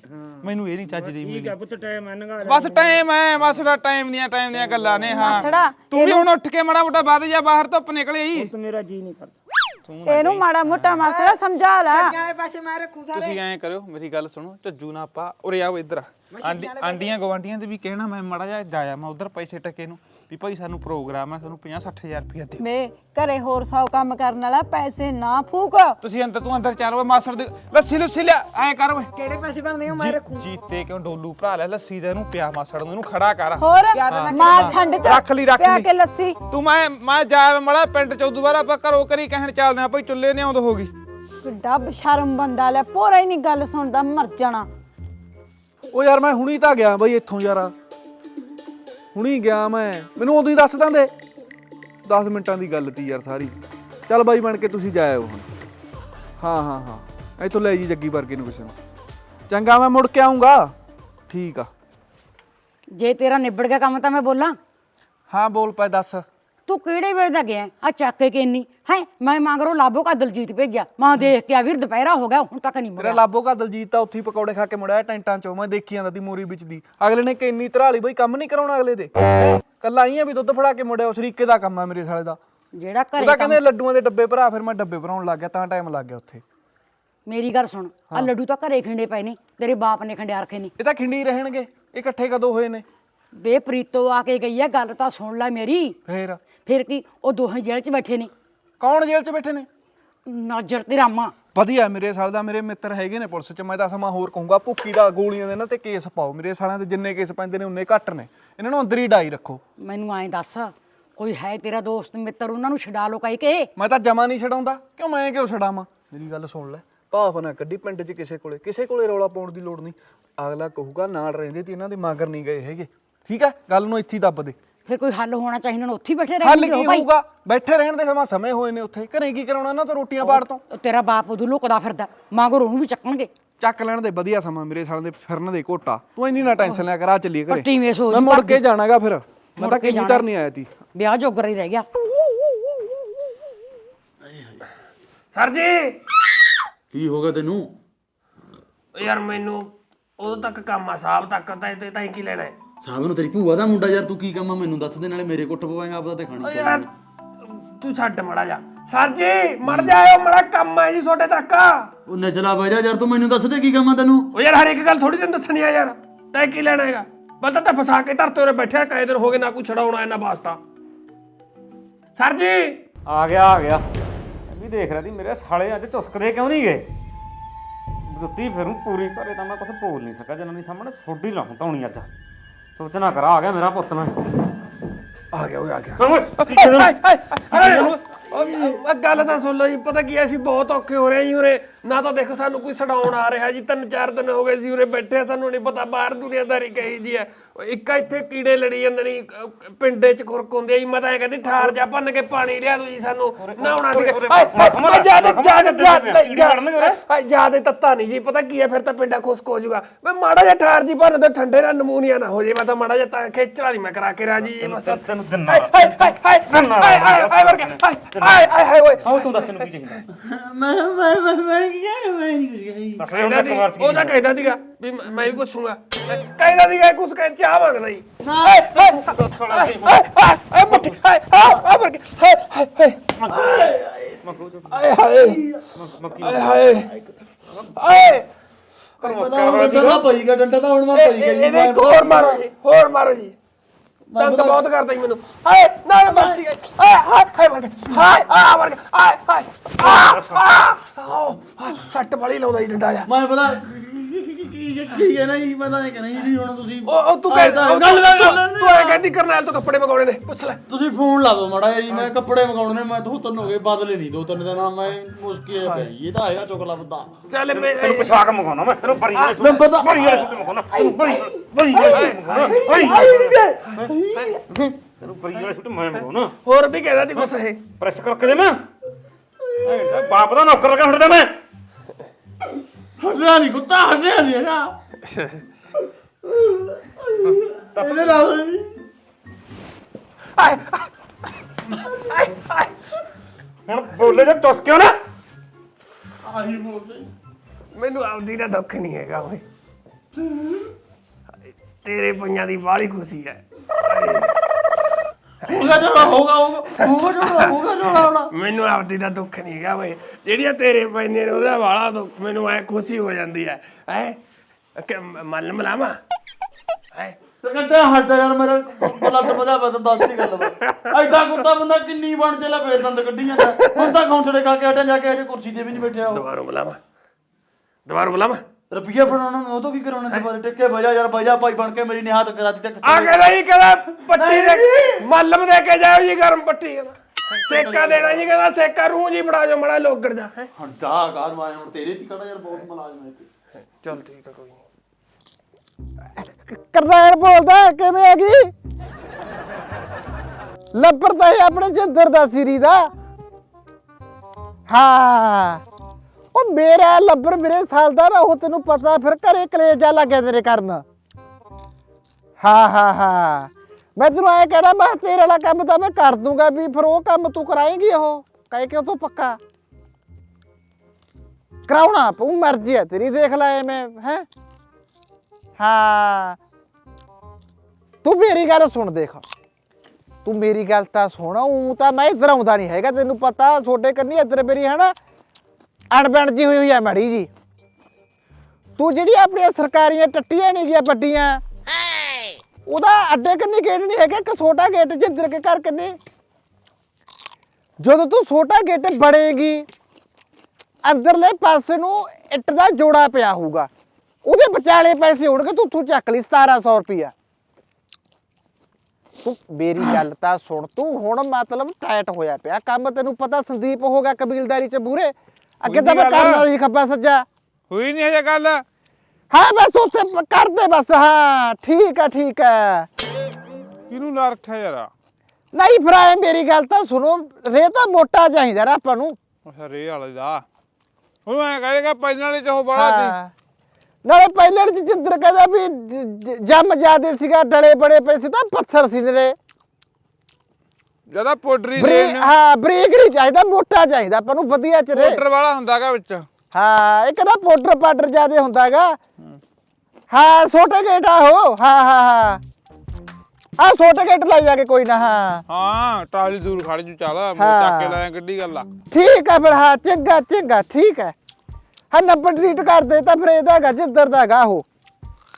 A: ਮੈਨੂੰ ਇਹ ਨਹੀਂ ਚੱਜਦੀ
B: ਠੀਕ
A: ਮਿਲੀ।
B: ਹੈ ਪੁੱਤ ਟਾਈਮ ਐਨਗਾ
A: ਬਸ ਟਾਈਮ ਐ ਮਾਸੜਾ ਟਾਈਮ ਦੀਆਂ ਟਾਈਮ ਦੀਆਂ ਗੱਲਾਂ ਨੇ ਹਾਂ।
H: ਮਾਸੜਾ,
A: ਤੂੰ ਵੀ ਹੁਣ ਉੱਠ ਕੇ ਮਾੜਾ ਮੋਟਾ ਵੱਧ ਜਾ ਬਾਹਰ ਧੁੱਪ ਨਿਕਲੇ ਹੀ
B: ਤੇ ਮੇਰਾ ਜੀ ਨਹੀਂ ਕਰਦਾ।
H: ਇਹਨੂੰ ਮਾੜਾ ਮੋਟਾ ਮਾਸਟਰ ਸਮਝਾ ਲੈ।
G: ਛੱਡੀਆਂ ਵਾਲੇ ਪਾਸੇ ਮੈਂ ਰੱਖੂ ਸਾਰੇ।
A: ਤੁਸੀਂ ਐਂ ਕਰਿਓ ਮੇਰੀ ਗੱਲ ਸੁਣੋ ਝੱਜੂ ਨਾ ਆਪਾਂ ਉਰੇ ਆਓ ਇੱਧਰ। ਆਂਡੀ ਆਂਡੀਆਂ ਗਵਾਂਡੀਆਂ ਤੇ ਵੀ ਕਹਿਣਾ ਮੈਂ ਮਾੜਾ ਜਿਹਾ ਜਾਇਆ ਮੈਂ ਉਧਰ ਪੈਸੇ ਟਕੇ ਨੂੰ। ਵੀ ਭਾਈ ਸਾਨੂੰ ਪ੍ਰੋਗਰਾਮ ਹੈ ਸਾਨੂੰ 50 60000 ਰੁਪਏ ਦਿਓ।
H: ਵੇ ਘਰੇ ਹੋਰ ਸੌ ਕੰਮ ਕਰਨ ਵਾਲਾ ਪੈਸੇ ਨਾ ਫੂਕ।
A: ਤੁਸੀਂ ਅੰਦਰ ਤੂੰ ਅੰਦਰ ਚੱਲ ਓਏ ਮਾਸੜ ਦੇ ਲੱਸੀ ਲੁੱਸੀ ਲਿਆ ਐਂ ਕਰ ਓਏ।
G: ਕਿਹੜੇ ਪੈਸੇ ਬਣਦੇ ਹੋ ਮੈਂ ਰੱਖੂ।
A: ਜੀਤੇ ਕਿਉਂ ਡੋਲੂ ਭਰਾ ਲੈ ਲੱਸੀ ਦੇ ਇਹਨੂੰ ਪਿਆ ਮਾਸੜ ਨੂੰ ਇਹਨੂੰ ਖੜਾ ਕਰ।
H: ਹੋਰ ਮਾਰ ਠੰਡ ਚ
A: ਰੱਖ ਲਈ, ਰੱਖ
H: ਪਿਆ
A: ਲਈ।
H: ਕੇ ਲੱਸੀ।
A: ਤੂੰ ਮੈਂ ਮੈਂ ਜਾ ਮੜਾ ਪਿੰਡ ਚ ਉਦੋਂ ਬਾਅਦ ਆਪਾਂ ਘਰੋਂ ਕਰੀ ਕਹਿਣ ਚੱਲਦੇ ਆ ਭਾਈ ਚੁੱਲੇ ਨੇ ਆਉਂਦ ਹੋ ਗਈ।
H: ਕਿੱਡਾ ਬਸ਼ਰਮ ਬੰਦਾ ਲੈ ਪੂਰਾ ਹੀ ਨਹੀਂ ਗੱਲ ਸੁਣਦਾ ਮਰ ਜਾਣਾ।
I: ਉਹ ਯਾਰ ਮੈਂ ਹੁਣੀ ਤਾਂ ਗਿਆ ਬਈ ਇੱਥੋਂ ਯਾਰ। ਹੁਣੀ ਗਿਆ ਮੈਂ। ਮੈਨੂੰ ਉਦੋਂ ਹੀ ਦੱਸ ਦਿੰਦੇ 10 ਮਿੰਟਾਂ ਦੀ ਗੱਲ ਤੀ ਯਾਰ ਸਾਰੀ। ਚੱਲ ਬਾਈ ਬਣ ਕੇ ਤੁਸੀਂ ਜਾਇਓ ਹੁਣ। ਹਾਂ ਹਾਂ ਹਾਂ। ਇੱਥੋਂ ਲੈ ਜੀ ਜੱਗੀ ਵਰਗੇ ਨੂੰ ਕਿਸੇ ਨੂੰ। ਚੰਗਾ ਮੈਂ ਮੁੜ ਕੇ ਆਉਂਗਾ ਠੀਕ ਆ।
J: ਜੇ ਤੇਰਾ ਨਿਬੜ ਗਿਆ ਕੰਮ ਤਾਂ ਮੈਂ ਬੋਲਾਂ।
A: ਹਾਂ ਬੋਲ ਪੈ ਦੱਸ।
J: ਤੂੰ ਕਿਹੜੇ ਵੇਲੇ ਦਾ ਗਿਆ? ਆ ਚੱਕ ਕੇ ਇੰਨੀ ਹੈ? ਮੈਂ ਮੰਗਰੋ ਲਾਭੋ ਕਾ ਦਲਜੀਤ ਭੇਜਿਆ। ਮਾਂ ਦੇਖ ਕੇ ਆ ਵੀਰ ਦੁਪਹਿਰਾ ਹੋ ਗਿਆ ਹੁਣ ਤੱਕ ਨਹੀਂ
I: ਤੇਰਾ
J: ਮੁੜਿਆ
I: ਲਾਬੋ ਕਾ ਦਲਜੀਤ ਤਾਂ ਉੱਥੇ ਹੀ ਪਕੌੜੇ ਖਾ ਕੇ ਮੁੜਿਆ ਟੈਂਟਾਂ ਚੋਂ। ਮੈਂ ਦੇਖੀ ਜਾਂਦਾ ਦੀ ਮੋਰੀ ਵਿੱਚ ਦੀ। ਅਗਲੇ ਨੇ ਕਿੰਨੀ ਧਰਾਲੀ ਬਈ ਕੰਮ ਨਹੀਂ ਕਰਾਉਣਾ ਅਗਲੇ ਦੇ? ਹੈਂ? ਕੱਲਾ ਆਈ ਆ ਵੀ ਦੁੱਧ ਫੜਾ ਕੇ ਮੁੜਿਆ ਉਸ ਰੀਕੇ ਦਾ ਕੰਮ ਆ ਮੇਰੇ ਸਾਲੇ ਦਾ।
J: ਜਿਹੜਾ
I: ਉਹ
J: ਘਰੇ
I: ਤਾਂ ਕਹਿੰਦੇ ਲੱਡੂਆਂ ਦੇ ਡੱਬੇ ਭਰਾ ਫਿਰ ਮੈਂ ਡੱਬੇ ਭਰਾਉਣ ਲੱਗ ਗਿਆ ਤਾਂ ਟਾਈਮ ਲੱਗ ਗਿਆ ਉੱਥੇ।
J: ਮੇਰੀ ਗੱਲ ਸੁਣ ਆ ਲੱਡੂ ਤਾਂ ਘਰੇ ਖਿੰਡੇ ਪਏ ਨੇ ਤੇਰੇ ਬਾਪ ਨੇ ਖੰਡਿਆ ਰੱਖੇ ਨੇ।
I: ਇਹ ਤਾਂ ਖਿੰਡੀ ਰਹਿਣਗੇ ਇਹ ਇਕੱਠੇ ਕਦੋਂ ਹੋਏ ਨੇ?
J: ਬੇ ਪ੍ਰੀਤੋ ਆ ਕੇ ਗਈ ਆ ਗੱਲ ਤਾਂ ਸੁਣ ਲੈ ਮੇਰੀ।
I: ਫੇਰ?
J: ਫਿਰ ਕੀ? ਉਹ ਦੋਹੇ ਜੇਲ੍ਹ 'ਚ ਬੈਠੇ ਨੇ।
I: ਕੌਣ ਜੇਲ੍ਹ 'ਚ ਬੈਠੇ ਨੇ?
J: ਨਾਜਰ ਤੇ ਰਾਮਾ।
I: ਵਧੀਆ ਮੇਰੇ ਸਾਲ ਦਾ ਮੇਰੇ ਮਿੱਤਰ ਹੈਗੇ ਨੇ ਪੁਲਿਸ 'ਚ। ਮੈਂ ਤਾਂ ਸਮਾਂ ਹੋਰ ਕਹੂੰਗਾ ਭੁੱਕੀ ਦਾ ਗੋਲੀਆਂ ਦੇ ਨਾ ਤੇ ਕੇਸ ਪਾਓ। ਮੇਰੇ ਸਾਲਾਂ ਦੇ ਜਿੰਨੇ ਕੇਸ ਪੈਂਦੇ ਨੇ ਉਨੇ ਘੱਟ ਨੇ। ਇਹਨਾਂ ਨੂੰ ਅੰਦਰ ਹੀ ਡਾਈ ਰੱਖੋ।
J: ਮੈਨੂੰ ਐਂ ਦੱਸ ਕੋਈ ਹੈ ਤੇਰਾ ਦੋਸਤ ਮਿੱਤਰ ਉਹਨਾਂ ਨੂੰ ਛਡਾ ਲੋ ਕਹਿ ਕੇ?
I: ਮੈਂ ਤਾਂ ਜਮਾ ਨਹੀਂ ਛਡਾਉਂਦਾ। ਕਿਉਂ ਮੈਂ ਕਿਉਂ ਛਡਾਵਾਂ? ਮੇਰੀ ਗੱਲ ਸੁਣ ਲੈ। ਭਾਫ ਨਾ ਕੱਢੀ ਪਿੰਡ 'ਚ ਕਿਸੇ ਕੋਲੇ। ਕਿਸੇ ਕੋਲੇ ਰੌਲਾ ਪਾਉਣ ਦੀ ਲੋੜ ਨਹੀਂ। ਅਗਲਾ ਕਹੂਗਾ ਨਾਲ ਰਹਿੰਦੇ ਤੇ ਇਹਨਾਂ ਦੇ ਮਾਗਰ ਨਹੀਂ ਗਏ ਹੈਗੇ। ਠੀਕ ਹੈ? ਗੱਲ ਨੂੰ ਇੱਥੇ ਹੀ ਦੱਬ ਦੇ।
J: ਫਿਰ ਕੋਈ ਹੱਲ ਹੋਣਾ ਚਾਹੀਦਾ ਨਾ ਉੱਥੇ ਹੀ ਬੈਠੇ
I: ਹੱਲ
J: ਰਹਿਣਗੇ
I: ਕੀ
J: ਉਹ ਭਾਈ।
I: ਹੋਊਗਾ? ਬੈਠੇ ਰਹਿਣ ਦੇ ਸਮਾਂ ਸਮੇਂ ਹੋਏ ਨੇ ਉੱਥੇ। ਘਰੇ ਕੀ ਕਰਾਉਣਾ ਇਹਨਾਂ ਤੋਂ ਰੋਟੀਆਂ ਪਾੜ ਤੋਂ?
J: ਉਹ ਤੇਰਾ ਬਾਪ ਉਦੋਂ ਲੁਕਦਾ ਫਿਰਦਾ ਮਾਂਗਰ ਉਹਨੂੰ ਵੀ ਚੱਕਣਗੇ।
I: ਚੱਕ ਲੈਣ ਦੇ ਵਧੀਆ ਸਮਾਂ ਮੇਰੇ ਸਾਲ ਦੇ ਫਿਰਨ ਦੇ ਘੋਟਾ। ਤੂੰ ਇੰਨੀ ਨਾ ਟੈਨਸ਼ਨ ਲਿਆ ਕਰ ਆ ਚੱਲੀਏ ਘਰੇ।
J: ਪੱਟੀ ਹੋ
I: ਮੈਂ
J: ਜੂ
I: ਮੁੜ ਕੇ ਜਾਣਾਗਾ ਫਿਰ। ਮੈਂ ਤਾਂ ਕਿੰਨੀ। ਤਰ ਨਹੀਂ ਆਇਆ ਤੀ।
J: ਵਿਆਹ ਜੋਗਰ ਹੀ ਰਹਿ ਗਿਆ।
K: ਸਰ ਜੀ
E: ਕੀ ਹੋ ਗਿਆ ਤੈਨੂੰ?
K: ਯਾਰ ਮੈਨੂੰ ਉਦੋਂ ਤੱਕ ਕੰਮ ਆ ਸਾਹਿਬ ਤੱਕ ਤਾਂ ਇਹ ਤਾਂ ਕੀ ਲੈਣਾ ਹੈ?
E: ਸਾਹਿਬ ਨੂੰ ਤੇਰੀ ਭੂਆ ਦਾ ਮੁੰਡਾ ਯਾਰ ਤੂੰ ਕੀ ਕੰਮ ਆ? ਮੈਨੂੰ ਦੱਸ ਦੇ ਨਾਲੇ ਮੇਰੇ ਕੁੱਟ ਪਵਾਏਗਾ ਆਪਦਾ ਤੇ ਖਾਣੀ
K: ਓ ਯਾਰ ਤੂੰ ਛੱਡ ਮੜਾ ਜਾ। ਸਰ ਜੀ ਮੜ ਜਾਇਓ ਮੜਾ ਕੰਮ ਆ ਜੀ ਤੁਹਾਡੇ ਤੱਕ।
E: ਉਹ ਨਚਲਾ ਬਜਾ ਯਾਰ ਤੂੰ ਮੈਨੂੰ ਦੱਸ ਦੇ ਕੀ ਕੰਮ ਆ ਤੈਨੂੰ?
K: ਓ ਯਾਰ ਹਰ ਇੱਕ ਗੱਲ ਥੋੜੀ ਦਿਨ ਦੱਸਣੀ ਆ ਯਾਰ। ਤੈਂ ਕੀ ਲੈਣਾ ਹੈਗਾ? ਬਲਦਾ ਤਾਂ ਫਸਾ ਕੇ ਧਰਤੇ ਉਰੇ ਬੈਠਿਆ ਦਿਨ ਹੋ ਗਏ ਨਾ ਕੋਈ ਛਡਾਉਣਾ ਇਹਨਾਂ ਵਾਸਤਾ। ਸਰ ਜੀ
F: ਆ ਗਿਆ ਆ ਗਿਆ। ਇਹ ਵੀ ਦੇਖ ਰਿਹਾ ਸੀ ਮੇਰੇ ਸਾਲੇ ਅੱਜ ਚੁਸਕਦੇ ਕਿਉਂ ਨਹੀਂ ਗਏ ਜੁੱਤੀ ਫਿਰੂ ਪੂਰੀ ਘਰੇ ਤਾਂ ਮੈਂ ਕੁਝ ਬੋਲ ਨਹੀਂ ਸਕਿਆ ਜਨਾਨੀ ਸਾਹਮਣੇ ਸੋਡੀ ਲਾਉਂ ਧੌਣੀ ਅੱਜ। ਸੋਚਣਾ ਕਰਾ ਆ ਗਿਆ ਮੇਰਾ ਪੁੱਤ ਮੈਂ
K: ਆ ਗਿਆ ਓਏ ਆ ਗਿਆ
F: ਅਰੇ
K: ਉਹ ਗੱਲ ਤਾਂ ਸੁਣ ਲਓ ਜੀ ਪਤਾ ਕੀ ਐ ਅਸੀਂ ਬਹੁਤ ਔਖੇ ਹੋ ਰਹੇ ਜੀ ਉਰੇ ਨਾ ਤਾਂ ਦੇਖੋ ਸਾਨੂੰ ਕੋਈ ਛਡਾਉਣ ਆ ਰਿਹਾ ਜੀ ਤਿੰਨ ਚਾਰ ਦਿਨ ਹੋ ਗਏ ਸੀ ਉਰੇ ਬੈਠੇ ਆ, ਸਾਨੂੰ ਨਹੀਂ ਪਤਾ ਬਾਹਰ ਦੁਨੀਆਦਾਰੀ ਕਹੀ ਜੀ ਐ ਉਹ ਇੱਕ ਇੱਥੇ ਕੀੜੇ ਲੜੀ ਜਾਂਦੇ ਨੇ ਅਹ ਪਿੰਡੇ ਚ ਖੁਰਕ ਹੁੰਦੀ ਆ ਜੀ ਮੈਂ ਤਾਂ ਐ ਕਹਿੰਦੀ ਠਾਰ ਜਾ ਭੰਨ ਕੇ ਪਾਣੀ ਲਿਆ ਦੋ ਜੀ ਸਾਨੂੰ ਨਹਾਉਣਾ ਦੀ ਜ਼ਿਆਦਾ ਜ਼ਿਆਦਾ ਜ਼ਿਆਦਾ ਤੱਤਾ ਨਹੀਂ ਜੀ ਪਤਾ ਕੀ ਐ ਫਿਰ ਤਾਂ ਪਿੰਡਾ ਖੁਸ਼ਕ ਹੋ ਜਾਊਗਾ। ਮੈਂ ਮਾੜਾ ਜਿਹਾ ਠਾਰ ਜੀ ਭੰਨ ਦੋ ਠੰਡੇ ਨਾਲ ਨਮੂਨੀਆ ਨਾ ਹੋ ਜੇ ਮੈਂ ਤਾਂ ਮਾੜਾ ਜਿਹਾ ਤਾਂ ਖੇਚਲਾ ਨਹੀਂ ਮੈਂ ਕਰਾ ਕੇ ਰਾਜੀ ਜੀ ਬਸ
F: ਤੈਨੂੰ ਦਿਨਾ
K: ਹਾਏ ਹਾਏ ਹਾਏ ਹਾਏ ਹਾਏ ਹਾਏ ਵਰਗਾ ਹਾਏ ਹਾਏ ਹਾਏ ਹਾਏ। ਓਏ
F: ਆਹ ਤੂੰ ਦੱਸ ਤੈਨੂੰ ਕੀ ਚਾਹੀਦਾ?
E: ਮੈਂ ਮੈਂ ਮੈਂ ਮੈਂ ਕੀ ਕਿਹਾ ਮੈਂ ਨਹੀਂ ਕੁਝ ਕਿਹਾ ਜੀ
F: ਦੱਸ ਹੁਣ ਤੱਕ ਵਾਰ ਚ ਕੀ
K: ਉਹ ਤਾਂ ਕਹਿੰਦਾ ਸੀਗਾ ਵੀ ਮੈਂ ਮੈਂ ਵੀ ਪੁੱਛੂਗਾ ਕਹਿੰਦਾ ਸੀਗਾ ਕੁਛ ਕਹਿ ਚਾਹ ਮੰਗਦਾ ਜੀ ਹਾਏ ਹਾਏ ਹਾਏ ਹਾਏ ਮੁੱਠੀ ਹਾਏ ਹਾਏ ਵਰਗਾ ਹਾਏ ਹਾਏ ਹਾਏ ਹਾਏ ਹਾਏ ਹਾਏ
E: ਚਲਾ ਪਈਗਾ ਡੰਡਾ ਤਾਂ ਹੁਣ ਮੈਂ ਪਈਗਾ ਜੀ
K: ਇਹਦੇ ਇੱਕ ਹੋਰ ਮਾਰੋ ਜੀ ਹੋਰ ਮਾਰੋ ਜੀ ਤੰਗ ਬਹੁਤ ਕਰਦਾ ਜੀ ਮੈਨੂੰ। ਹਾਏ ਨਾ ਨਾ ਬਸ ਠੀਕ ਹੈ ਹਾਏ ਹਾਏ ਹਾਏ ਵਰਗਾ ਹਾਏ ਆ ਵਰਗਾ ਹਾਏ ਹਾਏ ਆ ਆ ਆਓ, ਸੱਟ ਬੜੀ ਲਾਉਂਦਾ ਜੀ ਡੰਡਾ ਜਾ
E: ਮੈਂ ਪਤਾ ਕੀ ਕਹਿਣਾ ਜੀ? ਮੈਂ ਤਾਂ ਇਹ ਕਹਿਣਾ ਜੀ ਵੀ ਹੁਣ ਤੁਸੀਂ
K: ਉਹ ਉਹ ਤੂੰ ਕਹਿ ਉਹ ਗੱਲ ਤੂੰ ਐ ਕਹਿੰਦੀ ਕਰਨੈਲ ਤੋਂ ਕੱਪੜੇ ਮੰਗਾਉਣੇ ਨੇ ਪੁੱਛ ਲੈ।
E: ਤੁਸੀਂ ਫੋਨ ਲਾ ਦਿਓ ਮਾੜਾ ਜਿਹਾ ਜੀ ਮੈਂ ਕੱਪੜੇ ਮੰਗਾਉਣੇ ਨੇ ਮੈਂ ਦੋ ਤਿੰਨ ਹੋ ਗਏ ਬਦਲੇ ਨਹੀਂ ਦੋ ਤਿੰਨ ਦਾ ਨਾਮ ਮੈਂ ਮੁਸ਼ਕਿਲ ਹੈ ਜੀ ਇਹ ਤਾਂ ਹੈਗਾ ਚੁਕਲਾ ਬੰਦਾ।
K: ਚੱਲ ਮੈਂ
F: ਤੈਨੂੰ ਪੋਸ਼ਾਕ ਮੰਗਾਉਣਾ ਮੈਂ ਤੈਨੂੰ ਬੜੀ ਵਾਲੇ
E: ਮੈਂ ਪਤਾ
F: ਬੜੀ ਵਾਲੇ ਸੂਟ ਮੰਗਾਉਣਾ ਤੈਨੂੰ ਬੜੀ ਬੜੀ ਵਾਲੇ ਸੂਟ ਮੰਗਾਉਣਾ। ਬੜੀ ਤੈਨੂੰ ਬੜੀ ਵਾਲੇ ਸੂਟ ਮੈਂ ਮੰਗਾਉਣਾ।
K: ਹੋਰ ਵੀ ਕਹਿਦਾ ਦੀ ਕੁਛ ਇਹ।
F: ਪ੍ਰੈਸ ਕਰਕੇ ਦੇ ਮੈਂ। ਐਡਾ ਬਾਪ ਦਾ ਨੌਕਰ ਲਗਾ ਹੁੰਦਾ ਮੈਂ।
E: ਹੱਸਿਆ ਨਹੀਂ ਕੁੱਤਾ ਹੱਸਿਆ ਨਹੀਂ ਹੈਗਾ ਇਹਦੇ ਨਾਲ ਜੀ
F: ਹੁਣ ਬੋਲੇ ਜੇ ਕਿਉਂ ਨਾ?
E: ਆਹੀ ਬੋਲਦੇ।
K: ਮੈਨੂੰ ਆਪਦੀ ਦਾ ਦੁੱਖ ਨਹੀਂ ਹੈਗਾ ਓਏ। ਤੇਰੇ ਪੰਜਾਂ ਦੀ ਬਾਹਲੀ ਖੁਸ਼ੀ ਹੈ।
E: ਹੋਗਾ ਜਿਹੜਾ ਹੋਗਾ ਹੋਗਾ ਹੋਗਾ ਜਿਹੜਾ ਹੋਗਾ ਜਿਹੜਾ ਹੋਣਾ
K: ਮੈਨੂੰ ਆਪਦੀ ਦਾ ਦੁੱਖ ਨਹੀਂ ਹੈਗਾ ਓਏ। ਜਿਹੜੀਆਂ ਤੇਰੇ ਪੈਂਦੀਆਂ ਨੇ ਉਹਦਾ ਵਾਲਾ ਦੁੱਖ ਮੈਨੂੰ ਐ ਖੁਸ਼ੀ ਹੋ ਜਾਂਦੀ ਹੈ? ਹੈ ਮਨ ਮਲਾਵਾ? ਹੈ?
E: ਤੇ ਕੱਟਿਆ ਹਟ ਜਾ ਯਾਰ ਮੇਰਾ ਬਲੱਡ ਵਧਾ ਵਾ ਤਾਂ ਦੱਸ ਦੀ ਗੱਲ ਵਾ। ਐਡਾ ਕੁੱਤਾ ਬੰਦਾ ਕਿੰਨੀ ਬਣ ਚਲਾ ਫੇਰ ਦੰਦ ਕੱਢੀ ਜਾਂਦਾ। ਹੁਣ ਤਾਂ ਖੌਂਸੜੇ ਖਾ ਕੇ ਹਟਿਆ ਜਾ ਕੇ ਅਜੇ ਕੁਰਸੀ ਤੇ ਵੀ ਨਹੀਂ ਬੈਠਿਆ ਉਹ।
K: ਦੁਬਾਰਾ ਬੁਲਾਵਾ? ਦੁਬਾਰਾ ਬੁਲਾਵਾ?
E: ਰੁਪਈਆ ਫੜਾਉਣਾ ਉਹ ਤੋਂ ਕੀ ਕਰਾਉਣਾ ਦੁਬਾਰੇ ਟਿੱਕੇ ਬਜਾ ਯਾਰ ਬਜਾ ਭਾਈ ਬਣ ਕੇ ਮੇਰੀ ਨਿਹਾਤ ਕਰਾ ਦਿੱਤੀ ਤੇ
K: ਆ ਕੇ ਨਹੀਂ ਕਹਿੰਦਾ ਪੱਟੀ ਦੇ ਮੱਲਮ ਦੇ ਕੇ ਜਾਓ ਜੀ ਗਰਮ ਪੱਟੀ ਕਹਿੰਦਾ। ਸੇਕਾ ਦੇਣਾ ਜੀ ਕਹਿੰਦਾ ਸੇਕਾ ਰੂਹ ਜੀ ਬਣਾ ਜਾ ਮੜਾ ਲੋਗੜ ਜਾ। ਹੈਂ।
E: ਹੁਣ ਜਾ ਕਾਰ ਮਾਇਆ ਹੁਣ ਤੇਰੇ ਤੇ ਕੜਾ ਯਾਰ ਬਹੁਤ ਮਲਾਜ਼ਮ ਹੈ ਇੱਥੇ।
K: ਚੱਲ ਠੀਕ ਆ ਕੋਈ ਨਹੀਂ।
D: ਕਰਨੈਲ ਬੋਲਦਾ ਕਿਵੇਂ ਹੈਗੀ? ਲੱਭਰਦਾ ਹੈ ਆਪਣੇ ਜਿੰਦਰ ਦਾ ਸਿਰੀ ਦਾ। ਹਾਂ। ਉਹ ਮੇਰਾ ਲੱਭਰ ਮੇਰੇ ਸਾਲ ਦਾ ਨਾ, ਉਹ ਤੈਨੂੰ ਪਤਾ ਫਿਰ ਘਰੇ ਕਲੇਜਾ ਲੱਗਿਆ ਤੇਰੇ ਕਰਨ। ਹਾਂ ਹਾਂ ਹਾਂ। ਮੈਂ ਤੈਨੂੰ ਐ ਕਹਿਣਾ, ਮੈਂ ਤੇਰੇ ਵਾਲਾ ਕੰਮ ਤਾਂ ਮੈਂ ਕਰ ਦੂੰਗਾ ਵੀ ਫਿਰ ਉਹ ਕੰਮ ਤੂੰ ਕਰਾਏਂਗੀ ਉਹ? ਕਹਿ ਕੇ ਉਹ ਤੋਂ ਪੱਕਾ। ਕਰਾਉਣਾ ਪਊ, ਮਰਜ਼ੀ ਹੈ ਤੇਰੀ ਦੇਖ ਲੈ ਮੈਂ ਹੈ? ਹਾਂ। ਤੂੰ ਮੇਰੀ ਗੱਲ ਸੁਣ ਦੇਖ। ਤੂੰ ਮੇਰੀ ਗੱਲ ਤਾਂ ਸੁਣ, ਉਹ ਤਾਂ ਮੈਂ ਇਧਰ ਆਉਂਦਾ ਨਹੀਂ ਹੈਗਾ, ਤੈਨੂੰ ਪਤਾ ਛੋਟੇ ਕੰਨੀ ਇੱਧਰ ਮੇਰੀ ਹੈ ਨਾ ਅਣਬਣ ਜੀ ਹੋਈ ਹੋਈ ਹੈ ਮਾੜੀ ਜੀ ਤੂੰ ਜਿਹੜੀ ਆਪਣੀਆਂ ਸਰਕਾਰੀਆਂ ਟੱਟੀਆਂ ਨਹੀਂ ਗਿਆ ਵੱਡੀਆਂ, ਉਹਦਾ ਅੱਡੇ ਕੰਨੀ ਗੇਟ ਨਹੀਂ ਹੈਗਾ? ਇੱਕ ਛੋਟਾ ਗੇਟ ਜਿੱਧਰ ਕੇ ਘਰ ਕੰਨੀ? ਜਦੋਂ ਤੂੰ ਛੋਟਾ ਗੇਟ ਬੜੇਗੀ ਅੰਦਰਲੇ ਪਾਸੇ ਨੂੰ ਇੱਟ ਦਾ ਜੋੜਾ ਪਿਆ ਹੋਊਗਾ। ਉਹਦੇ ਵਿਚਾਲੇ ਪੈਸੇ ਹੋਣਗੇ, ਤੂੰ ਤੂੰ ਚੱਕ ਲਈ 1700 ਰੁਪਿਆ ਤੂੰ ਮੇਰੀ ਗੱਲ ਤਾਂ ਸੁਣ, ਤੂੰ ਹੁਣ ਮਤਲਬ ਟਾਈਟ ਹੋਇਆ ਪਿਆ। ਕੰਮ ਤੈਨੂੰ ਪਤਾ ਸੰਦੀਪ ਹੋ ਗਿਆ ਕਬੀਲਦਾਰੀ ਚ ਬੂਰੇ। ਅੱਗੇ ਤਾਂ ਮੈਂ। ਕਰਨਾ ਸੀ ਖੱਬਾ ਸੱਜਾ।
A: ਹੋਈ ਨਹੀਂ ਹਜੇ ਗੱਲ?
D: ਹਾਂ ਬਸ ਉਸੇ ਪ- ਕਰ ਦੇ ਬਸ ਹਾਂ ਠੀਕ ਹੈ ਠੀਕ ਹੈ।
A: ਕਿਹਨੂੰ ਨਾ ਰੱਖਿਆ ਯਾਰ?
D: ਨਹੀਂ ਫਿਰ ਐ ਮੇਰੀ ਗੱਲ ਤਾਂ ਸੁਣੋ ਰੇ ਤਾਂ ਮੋਟਾ ਚਾਹੀਦਾ ਨਾ ਆਪਾਂ ਨੂੰ।
A: ਅੱਛਾ ਰੇ ਵਾਲੇ ਦਾ। ਉਹਨੂੰ ਐ ਕਹੇਗਾ ਪਹਿਲਾਂ ਵਾਲੇ ਚ ਉਹ ਬੜਾ ਸੀ।
D: ਨਾਲੇ ਪਹਿਲੇ ਚ ਜਿੰਦਰ ਕਹਿੰਦਾ ਵੀ ਜੰਮ ਜਿਆਦੇ ਸੀਗਾ ਡਲੇ ਬੜੇ ਪਏ ਸੀ ਤਾਂ ਪੱਥਰ ਸੀ ਨਰੇ
A: ਜ਼ਿਆਦਾ ਪੋਡਰੀ
D: ਬਰੀ
A: ਦੇ
D: ਹਾਂ ਬਰੀਕ ਨਹੀਂ ਚਾਹੀਦਾ ਮੋਟਾ ਚਾਹੀਦਾ ਆਪਾਂ ਨੂੰ ਵਧੀਆ ਚ ਰੇ
A: ਪੋਡਰ ਵਾਲਾ ਹੁੰਦਾਗਾ ਵਿੱਚ।
D: ਹਾਂ ਇੱਕ ਤਾਂ ਪਾਊਡਰ ਪਾਊਡਰ ਜਿਆਦੇ ਹੁੰਦਾਗਾ। ਹਾਂ ਛੋਟੇ ਗੇਟ ਆ ਹੋ ਹਾਂ ਹਾਂ ਹਾਂ। ਆ ਛੋਟੇ ਗੇਟ ਲੈ ਜਾ ਕੇ ਕੋਈ ਨਾ ਹਾਂ।
A: ਹਾਂ ਟਾਲੀ ਦੂਰ ਖੜ ਜੂ ਚੱਲ। ਚੱਕ ਕੇ ਲਾਇਆ ਗੱਡੀ ਗੱਲ ਆ।
D: ਠੀਕ ਹੈ ਫਿਰ ਹਾਂ ਚੰਗਾ ਚੰਗਾ ਠੀਕ ਹੈ ਹਾਂ ਨੰਬਰ ਡਿਲੀਟ ਕਰ ਦੇ ਤਾਂ ਫਿਰ ਇਹਦਾ ਹੈਗਾ ਜਿੱਧਰ ਦਾ ਹੈਗਾ ਉਹ।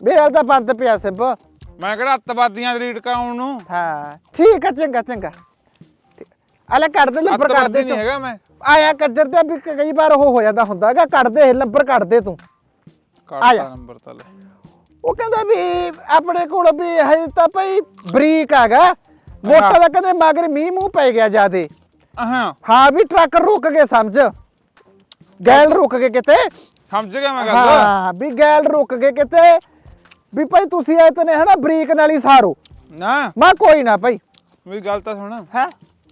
D: ਮੇਰਾ ਤਾਂ ਬੰਦ ਪਿਆ ਸਿਬ।
A: ਮੈਂ ਕਿਹੜਾ ਅੱਤਵਾਦੀਆਂ ਡਿਲੀਟ ਕਰਾਉਣ ਨੂੰ।
D: ਹਾਂ ਠੀਕ ਹੈ ਚੰਗਾ ਚੰਗਾ। ਅਲੇ ਕੱਢ ਦੇ ਨੰਬਰ ਕੱਢ ਦੇ
A: ਅੱਤਵਾਦੀ ਨਹੀਂ ਹੈਗਾ ਮੈਂ।
D: ਆਇਆ ਕੱਜਰ ਤੇ ਵੀ ਕਈ ਵਾਰ ਉਹ ਹੋ ਜਾਂਦਾ ਹੁੰਦਾ ਹੈਗਾ ਕੱਢ ਦੇ ਨੰਬਰ ਕੱਢ ਦੇ ਤੂੰ।
A: ਕੱਢਤਾ ਨੰਬਰ ਤਾਂ ਲੈ।
D: ਉਹ ਕਹਿੰਦਾ ਵੀ ਆਪਣੇ ਕੋਲ ਵੀ ਹਜੇ ਤਾਂ ਭਾਈ ਬਰੀਕ ਹੈਗਾ। ਮੋਟਾ ਦਾ ਕਦੇ ਮਗਰ ਮੀਂਹ ਮੂੰਹ ਪੈ ਗਿਆ ਜਿਆਦੇ।
A: ਹਾਂ
D: ਹਾਂ ਵੀ ਟਰੱਕ ਰੁਕ ਗਏ ਸਮਝ। ਗੈਲ ਰੁਕ ਗਏ ਕਿਤੇ।
A: ਸਮਝ ਗਿਆ ਮੈਂ ਗੱਲ।
D: ਹਾਂ ਵੀ ਗੈਲ ਰੁਕ ਗਏ ਕਿਤੇ। ਵੀ ਭਾਈ ਤੁਸੀਂ ਆਏ ਤਨੇ ਹਨਾ ਬਰੀਕ ਨਾਲ ਹੀ ਸਾਰੋ।
A: ਨਾ।
D: ਮੈਂ ਕੋਈ ਨਾ ਭਾਈ।
A: ਮੇਰੀ ਗੱਲ ਤਾਂ ਸੁਣ।
D: ਹੈ?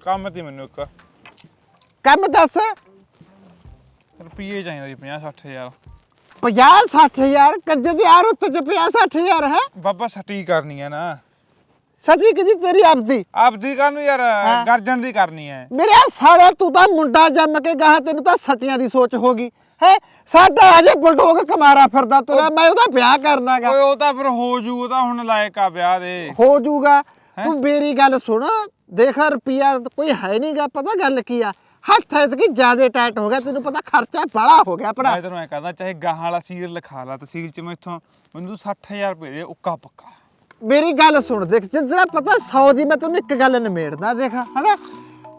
A: ਕੰਮ ਤੀ ਮੈਨੂੰ ਇੱਕ।
D: ਕੰਮ ਦੱਸ।
A: ਰੁਪਈਏ ਚਾਹੀਦਾ ਜੀ 50 60 ਹਜ਼ਾਰ।
D: 50 60000 ਕੱਜੇ ਦੇ ਯਾਰ ਉੱਤੇ ਚ 50 60000 ਹੈ?
A: ਬਾਬਾ ਸੱਟੀ ਕਰਨੀ ਹੈ ਨਾ।
D: ਸੱਚੀ ਕਿਦੀ ਤੇਰੀ ਆਪਦੀ?
A: ਆਪਦੀ ਕਾਹਨੂੰ ਯਾਰ ਗਰਜਨ ਦੀ ਕਰਨੀ ਹੈ।
D: ਮੇਰੇ ਸਾਲਿਆ ਤੂੰ ਤਾਂ ਮੁੰਡਾ ਜੰਮ ਕੇ ਗਾਹ ਤੈਨੂੰ ਤਾਂ ਸੱਟੀਆਂ ਦੀ ਸੋਚ ਹੋ ਗਈ। ਹੈ? ਸਾਡਾ ਅਜੇ ਬੁਲਡੋਗ ਕਮਾਰਾ ਫਿਰਦਾ ਤੁਰਿਆ ਮੈਂ ਉਹਦਾ ਵਿਆਹ ਕਰਨਾਗਾ
A: ਓਏ ਉਹ ਤਾਂ ਫਿਰ ਹੋ ਜੂ ਉਹ ਤਾਂ ਹੁਣ ਲਾਇਕ ਆ ਵਿਆਹ ਦੇ।
D: ਹੋ ਜਾਊਗਾ ਤੂੰ ਮੇਰੀ ਗੱਲ ਸੁਣ ਦੇਖ ਰੁਪਿਆ ਕੋਈ ਹੈ ਨਹੀਂਗਾ ਪਤਾ ਗੱਲ ਕੀ ਆ? ਹੱਥ ਐਤਕੀ ਜਿਆਦੇ ਟਾਈਟ ਹੋ ਗਿਆ ਤੈਨੂੰ ਪਤਾ ਖਰਚਾ ਬੜਾ ਹੋ ਗਿਆ ਪੜਾ
A: ਮੈਂ ਤੈਨੂੰ ਐ ਕਹਦਾ ਚਾਹੇ ਗਾਹਾਂ ਵਾਲਾ ਸੀਰ ਲਿਖਾ ਲਾ ਤਹਿਸੀਲ ਚ ਮੈਥੋਂ ਮੈਨੂੰ 60000 ਰੁਪਏ ਦੇ ਉੱਕਾ ਪੱਕਾ।
D: ਮੇਰੀ ਗੱਲ ਸੁਣ ਦੇਖ ਜਿੱਦਾਂ ਪਤਾ 100 ਦੀ ਮੈਂ ਤੈਨੂੰ ਇੱਕ ਗੱਲ ਨਿਮੇੜਦਾ ਦੇਖ ਹਨਾ?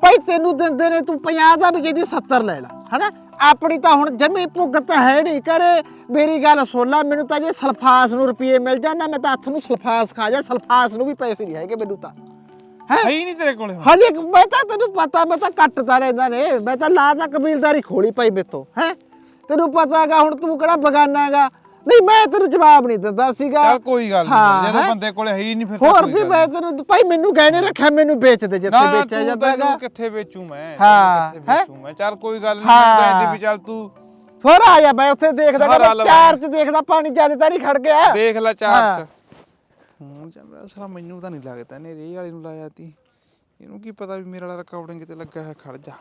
D: ਭਾਈ ਤੈਨੂੰ ਦਿੰਦੇ ਨੇ ਤੂੰ 50 ਦਾ ਵੀ ਜਿਹਦੀ 70 ਲੈ ਲੈ ਹਨਾ? ਆਪਣੀ ਤਾਂ ਹੁਣ ਜਮੀ ਭੁਗਤ ਹੈ ਨਹੀਂ ਕਰੇ। ਮੇਰੀ ਗੱਲ ਸੁਣ ਲੈ ਮੈਨੂੰ ਤਾਂ ਜੇ ਸਲਫਾਸ ਨੂੰ ਰੁਪਏ ਮਿਲ ਜਾਂਦਾ ਮੈਂ ਤਾਂ ਹੱਥ ਨੂੰ ਸਲਫਾਸ ਖਾ ਜਾ ਸਲਫਾਸ ਨੂੰ ਵੀ ਪੈਸੇ ਨਹੀਂ ਹੈਗੇ ਮੈਨੂੰ ਤਾਂ।
A: ਹੈ? ਹੀ ਨਹੀਂ ਤੇਰੇ ਕੋਲੇ
D: ਹਜੇ ਮੈਂ ਤਾਂ ਤੈਨੂੰ ਪਤਾ ਮੈਂ ਤਾਂ ਕੱਟਦਾ ਰਹਿੰਦਾ ਨੇ। ਮੈਂ ਤਾਂ ਲਾ ਤਾਂ ਕਬੀਲਦਾਰੀ ਖੋਲੀ ਪਈ ਮੇਤੋਂ ਹੈ? ਤੈਨੂੰ ਪਤਾ ਹੈਗਾ ਹੁਣ ਤੂੰ ਕਿਹੜਾ ਬਗਾਨਾ ਹੈਗਾ ਨਹੀਂ ਮੈਂ ਤੈਨੂੰ ਜਵਾਬ ਨਹੀਂ ਦਿੰਦਾ ਸੀਗਾ।
A: ਚੱਲ ਕੋਈ ਗੱਲ
D: ਹਾਂ,
A: ਨਹੀਂ ਜਦੋਂ
D: ਹੈਂ?
A: ਬੰਦੇ ਕੋਲੇ ਹੈ ਹੀ ਨਹੀਂ ਫਿਰ ਤਾਂ
D: ਹੋਰ
A: ਕੋਈ
D: ਵੀ
A: ਗੱਲ
D: ਮੈਂ ਤੈਨੂੰ ਭਾਈ ਮੈਨੂੰ ਗਹਿਣੇ ਰੱਖਿਆ ਮੈਨੂੰ ਵੇਚ ਦੇ ਜਿੱਥੇ
A: ਨਾ
D: ਵੇਚਿਆ
A: ਤੂੰ
D: ਜਾਂਦਾ ਹੈਗਾ
A: ਤੈਨੂੰ ਕਿੱਥੇ ਵੇਚੂ ਮੈਂ?
D: ਹਾਂ,
A: ਕਿੱਥੇ
D: ਹੈਂ?
A: ਵੇਚੂ ਮੈਂ? ਚੱਲ ਕੋਈ ਗੱਲ ਨਹੀਂ
D: ਹਾਂ।
A: ਮੈਂ ਕਹਿੰਦੀ ਵੀ ਚੱਲ ਤੂੰ
D: ਹੋਰ ਆ ਜਾ ਮੈਂ ਉੱਥੇ ਦੇਖਦਾ
A: ਸਹਾਰਾ
D: ਕਿ
A: ਲਵਾ।
D: ਚਾਰ ਚ ਦੇਖਦਾ ਪਾਣੀ ਜ਼ਿਆਦਾ ਤਾਂ ਨਹੀਂ ਖੜ ਗਿਆ।
A: ਦੇਖ ਲੈ ਚਾਰ
D: ਹਾਂ।
A: ਚ ਹੂੰ ਜਮਰਾ ਸਾਲਾ ਮੈਨੂੰ ਤਾਂ ਨਹੀਂ ਲੱਗਦਾ ਨੇ ਰੇ ਵਾਲੇ ਨੂੰ ਲਾਇਆ ਤੀ। ਇਹਨੂੰ ਕੀ ਪਤਾ ਵੀ ਮੇਰੇ ਵਾਲਾ ਰਿਕਾਰਡਿੰਗ ਕਿਤੇ ਲੱਗਾ ਹੈ ਖੜ ਜਾ।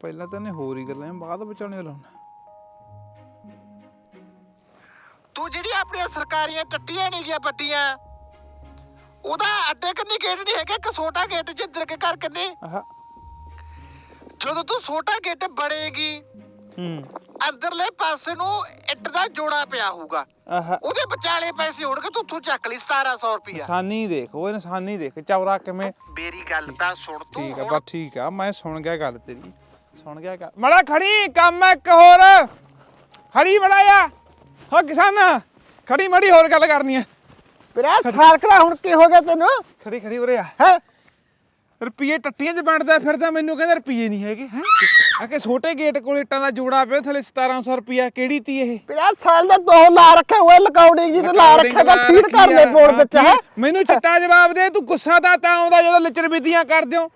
A: ਪਹਿਲਾਂ ਤਾਂ ਨੇ ਹੋਰ ਹੀ ਗੱਲਾਂ ਬਾਅਦ ਬਚਾਉਣੇ ਲਾਉਣਾ
D: ਤੂੰ ਜਿਹੜੀ ਆਪਣੀਆਂ ਸਰਕਾਰੀਆਂ ਟੱਟੀਆਂ ਨਹੀਂ ਗਿਆ ਵੱਡੀਆਂ ਉਹਦਾ ਅੱਡੇ ਕੰਨੀ ਗੇਟ ਨਹੀਂ ਹੈਗਾ ਇੱਕ ਛੋਟਾ ਗੇਟ ਜਿੱਧਰ ਕੇ ਘਰ ਕੰਨੀ।
A: ਆਹ।
D: ਜਦੋਂ ਤੂੰ ਛੋਟਾ ਗੇਟ ਬਣੇਗੀ
A: ਹੂੰ।
D: ਅੰਦਰਲੇ ਪਾਸੇ ਨੂੰ ਇੱਟ ਦਾ ਜੋੜਾ ਪਿਆ ਹੋਊਗਾ।
A: ਆਹ।
D: ਉਹਦੇ ਵਿਚਾਲੇ ਪੈਸੇ ਹੋਣਗੇ ਤੂੰ ਤੂੰ ਚੱਕ ਲਈ 1700 ਰੁਪਇਆ।
A: ਨਿਸ਼ਾਨੀ ਦੇਖ ਉਹ ਨਿਸ਼ਾਨੀ ਦੇਖ ਚੌਰਾ ਕਿਵੇਂ?
D: ਮੇਰੀ ਗੱਲ ਤਾਂ ਸੁਣ ਤੂੰ
A: ਠੀਕ ਆ ਬਸ ਠੀਕ ਆ ਮੈਂ ਸੁਣ ਗਿਆ ਗੱਲ ਤੇਰੀ। ਸੁਣ ਗਿਆ ਗੱਲ। ਮੜਾ ਖੜੀ ਕੰਮ ਇੱਕ ਹੋਰ। ਖੜੀ ਮੜਾ ਆ। ਹੋ ਕਿਸਾਨਾ ਖੜੀ ਮੜੀ ਹੋਰ ਗੱਲ ਕਰਨੀ ਹੈ
D: ਮੇਰਾ ਫਰਕੜਾ ਹੁਣ ਕੀ ਹੋ ਗਿਆ ਤੈਨੂੰ?
A: ਖੜੀ ਖੜੀ ਉਰੇ ਆ।
D: ਹੈ?
A: ਰੁਪਈਏ ਟੱਟੀਆਂ 'ਚ ਵੰਡਦਾ ਫਿਰਦਾ ਮੈਨੂੰ ਕਹਿੰਦਾ ਰੁਪਈਏ ਨਹੀਂ ਹੈਗੇ ਹੈ? ਆ ਕਿ ਛੋਟੇ ਗੇਟ ਕੋਲ ਇੱਟਾਂ ਦਾ ਜੋੜਾ ਪਿਆ ਥੱਲੇ 1700 ਰੁਪਈਆ ਕਿਹੜੀ ਤੀ ਇਹ?
D: ਮੇਰਾ ਸਾਲ ਦਾ ਦੋ ਲਾ ਰੱਖਿਆ ਹੋਇਆ ਲਕਾਉਡਿੰਗ ਜੀ ਤੇ ਲਾ ਰੱਖਿਆਗਾ ਫੀਡ ਕਰ ਲੈ ਬੋਲ ਵਿੱਚ ਹੈ?
A: ਮੈਨੂੰ ਚਿੱਟਾ ਜਵਾਬ ਦੇ ਤੂੰ ਗੁੱਸਾ ਤਾਂ ਤਾਂ ਆਉਂਦਾ ਜਦੋਂ ਲਿਚਰ ਬਿੱਦੀਆਂ ਕਰਦੇ ਹੋ।